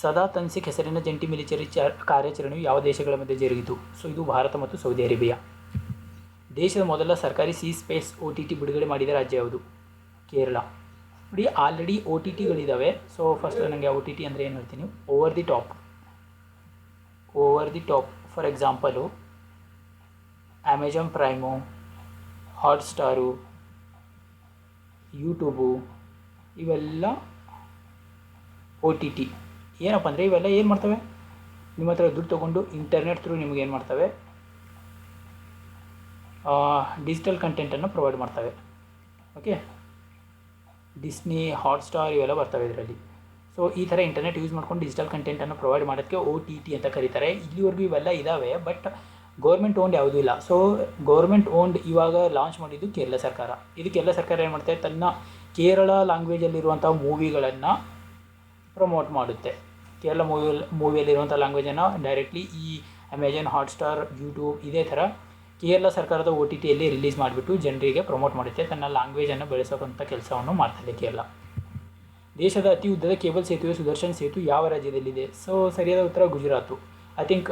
ಸದಾ ತನ್ಸಿಕ್ ಹೆಸರಿನ ಜಂಟಿ ಮಿಲಿಟರಿ ಚ ಕಾರ್ಯಾಚರಣೆಯು ಯಾವ ದೇಶಗಳ ಮಧ್ಯೆ ಜರುಗಿತು? ಸೊ ಇದು ಭಾರತ ಮತ್ತು ಸೌದಿ ಅರೇಬಿಯಾ. ದೇಶದ ಮೊದಲ ಸರ್ಕಾರಿ C space O T T ಬಿಡುಗಡೆ ಮಾಡಿದ ರಾಜ್ಯ ಯಾವುದು? ಕೇರಳ. ನೋಡಿ ಆಲ್ರೆಡಿ ಒ ಟಿ ಟಿಗಳಿದ್ದಾವೆ ಸೊ ಫಸ್ಟ್ ನನಗೆ ಒ ಟಿ ಟಿ ಅಂದರೆ ಏನು ಹೇಳ್ತೀನಿ? Over the top over the top for example Amazon Prime Hotstar YouTube ಇವೆಲ್ಲ ಒ ಟಿ ಟಿ ಏನಪ್ಪ ಅಂದರೆ ಇವೆಲ್ಲ ಏನು ಮಾಡ್ತವೆ? ನಿಮ್ಮ ಹತ್ರ ದುಡ್ಡು ತೊಗೊಂಡು ಇಂಟರ್ನೆಟ್ ಥ್ರೂ ನಿಮಗೆ ಏನು ಮಾಡ್ತವೆ? ಡಿಜಿಟಲ್ ಕಂಟೆಂಟನ್ನು ಪ್ರೊವೈಡ್ ಮಾಡ್ತವೆ. ಓಕೆ ಡಿಸ್ನಿ ಹಾಟ್ಸ್ಟಾರ್ ಇವೆಲ್ಲ ಬರ್ತವೆ ಇದರಲ್ಲಿ. ಸೊ ಈ ಥರ ಇಂಟರ್ನೆಟ್ ಯೂಸ್ ಮಾಡ್ಕೊಂಡು ಡಿಜಿಟಲ್ ಕಂಟೆಂಟನ್ನು ಪ್ರೊವೈಡ್ ಮಾಡೋದಕ್ಕೆ ಓ ಟಿ ಟಿ ಅಂತ ಕರೀತಾರೆ. ಇಲ್ಲಿವರೆಗೂ ಇವೆಲ್ಲ ಇದ್ದಾವೆ ಬಟ್ ಗೌರ್ಮೆಂಟ್ ಓನ್ಡ್ ಯಾವುದೂ ಇಲ್ಲ. ಸೊ ಗೌರ್ಮೆಂಟ್ ಓನ್ಡ್ ಇವಾಗ ಲಾಂಚ್ ಮಾಡಿದ್ದು ಕೇರಳ ಸರ್ಕಾರ. ಇದು ಕೇರಳ ಸರ್ಕಾರ ಏನು ಮಾಡ್ತಾರೆ ತನ್ನ ಕೇರಳ ಲ್ಯಾಂಗ್ವೇಜಲ್ಲಿರುವಂಥ ಮೂವಿಗಳನ್ನು ಪ್ರಮೋಟ್ ಮಾಡುತ್ತೆ. ಕೇರಳ ಮೂವಿ ಮೂವಿಯಲ್ಲಿರುವಂಥ ಲ್ಯಾಂಗ್ವೇಜನ್ನು ಡೈರೆಕ್ಟ್ಲಿ ಈ ಅಮೆಜಾನ್ ಹಾಟ್ಸ್ಟಾರ್ ಯೂಟ್ಯೂಬ್ ಇದೇ ಥರ ಕೇರಳ ಸರ್ಕಾರದ ಒ ಟಿ ಟಿಯಲ್ಲಿ ರಿಲೀಸ್ ಮಾಡಿಬಿಟ್ಟು ಜನರಿಗೆ ಪ್ರಮೋಟ್ ಮಾಡುತ್ತೆ. ತನ್ನ ಲ್ಯಾಂಗ್ವೇಜನ್ನು ಬೆಳೆಸೋಕ್ಕಂಥ ಕೆಲಸವನ್ನು ಮಾಡ್ತದೆ ಕೇರಳ. ದೇಶದ ಅತಿ ಉದ್ದದ ಕೇಬಲ್ ಸೇತುವೆ ಸುದರ್ಶನ್ ಸೇತು ಯಾವ ರಾಜ್ಯದಲ್ಲಿದೆ? ಸೊ ಸರಿಯಾದ ಉತ್ತರ Gujarat. I think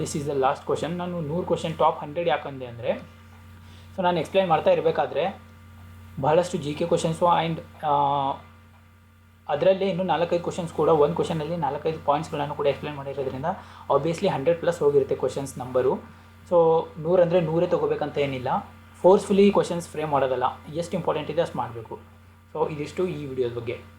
this is the last question ನಾನು ನೂರು ಕ್ವಶನ್ ಟಾಪ್ ಹಂಡ್ರೆಡ್ ಯಾಕಂದೆ ಅಂದರೆ ಸೊ ನಾನು ಎಕ್ಸ್ಪ್ಲೈನ್ ಮಾಡ್ತಾ ಇರಬೇಕಾದ್ರೆ, ಬಹಳಷ್ಟು ಜಿ ಕೆ ಕ್ವಶನ್ಸು ಆ್ಯಂಡ್ ಅದರಲ್ಲೇ ಇನ್ನೂ ನಾಲ್ಕೈದು ಕ್ವಶನ್ಸ್ ಕೂಡ, ಒಂದು ಕ್ವಶನಲ್ಲಿ ನಾಲ್ಕೈದು ಪಾಯಿಂಟ್ಸ್ಗಳನ್ನು ಕೂಡ ಎಕ್ಸ್ಪ್ಲೈನ್ ಮಾಡಿರೋದ್ರಿಂದ ಆಬ್ವಿಯಸ್ಲಿ ಹಂಡ್ರೆಡ್ ಪ್ಲಸ್ ಹೋಗಿರುತ್ತೆ ಕ್ವಶನ್ಸ್ ನಂಬರು ಸೊ ನೂರಂದರೆ ನೂರೇ ತೊಗೋಬೇಕಂತ ಏನಿಲ್ಲ. ಫೋರ್ಸ್ಫುಲಿ ಕ್ವಶನ್ಸ್ ಫ್ರೇಮ್ ಮಾಡೋದಲ್ಲ. ಎಷ್ಟು ಇಂಪಾರ್ಟೆಂಟ್ ಇದೆ ಅಷ್ಟು ಮಾಡಬೇಕು. ಸೊ ಇದಿಷ್ಟು ಈ ವಿಡಿಯೋದ ಬಗ್ಗೆ.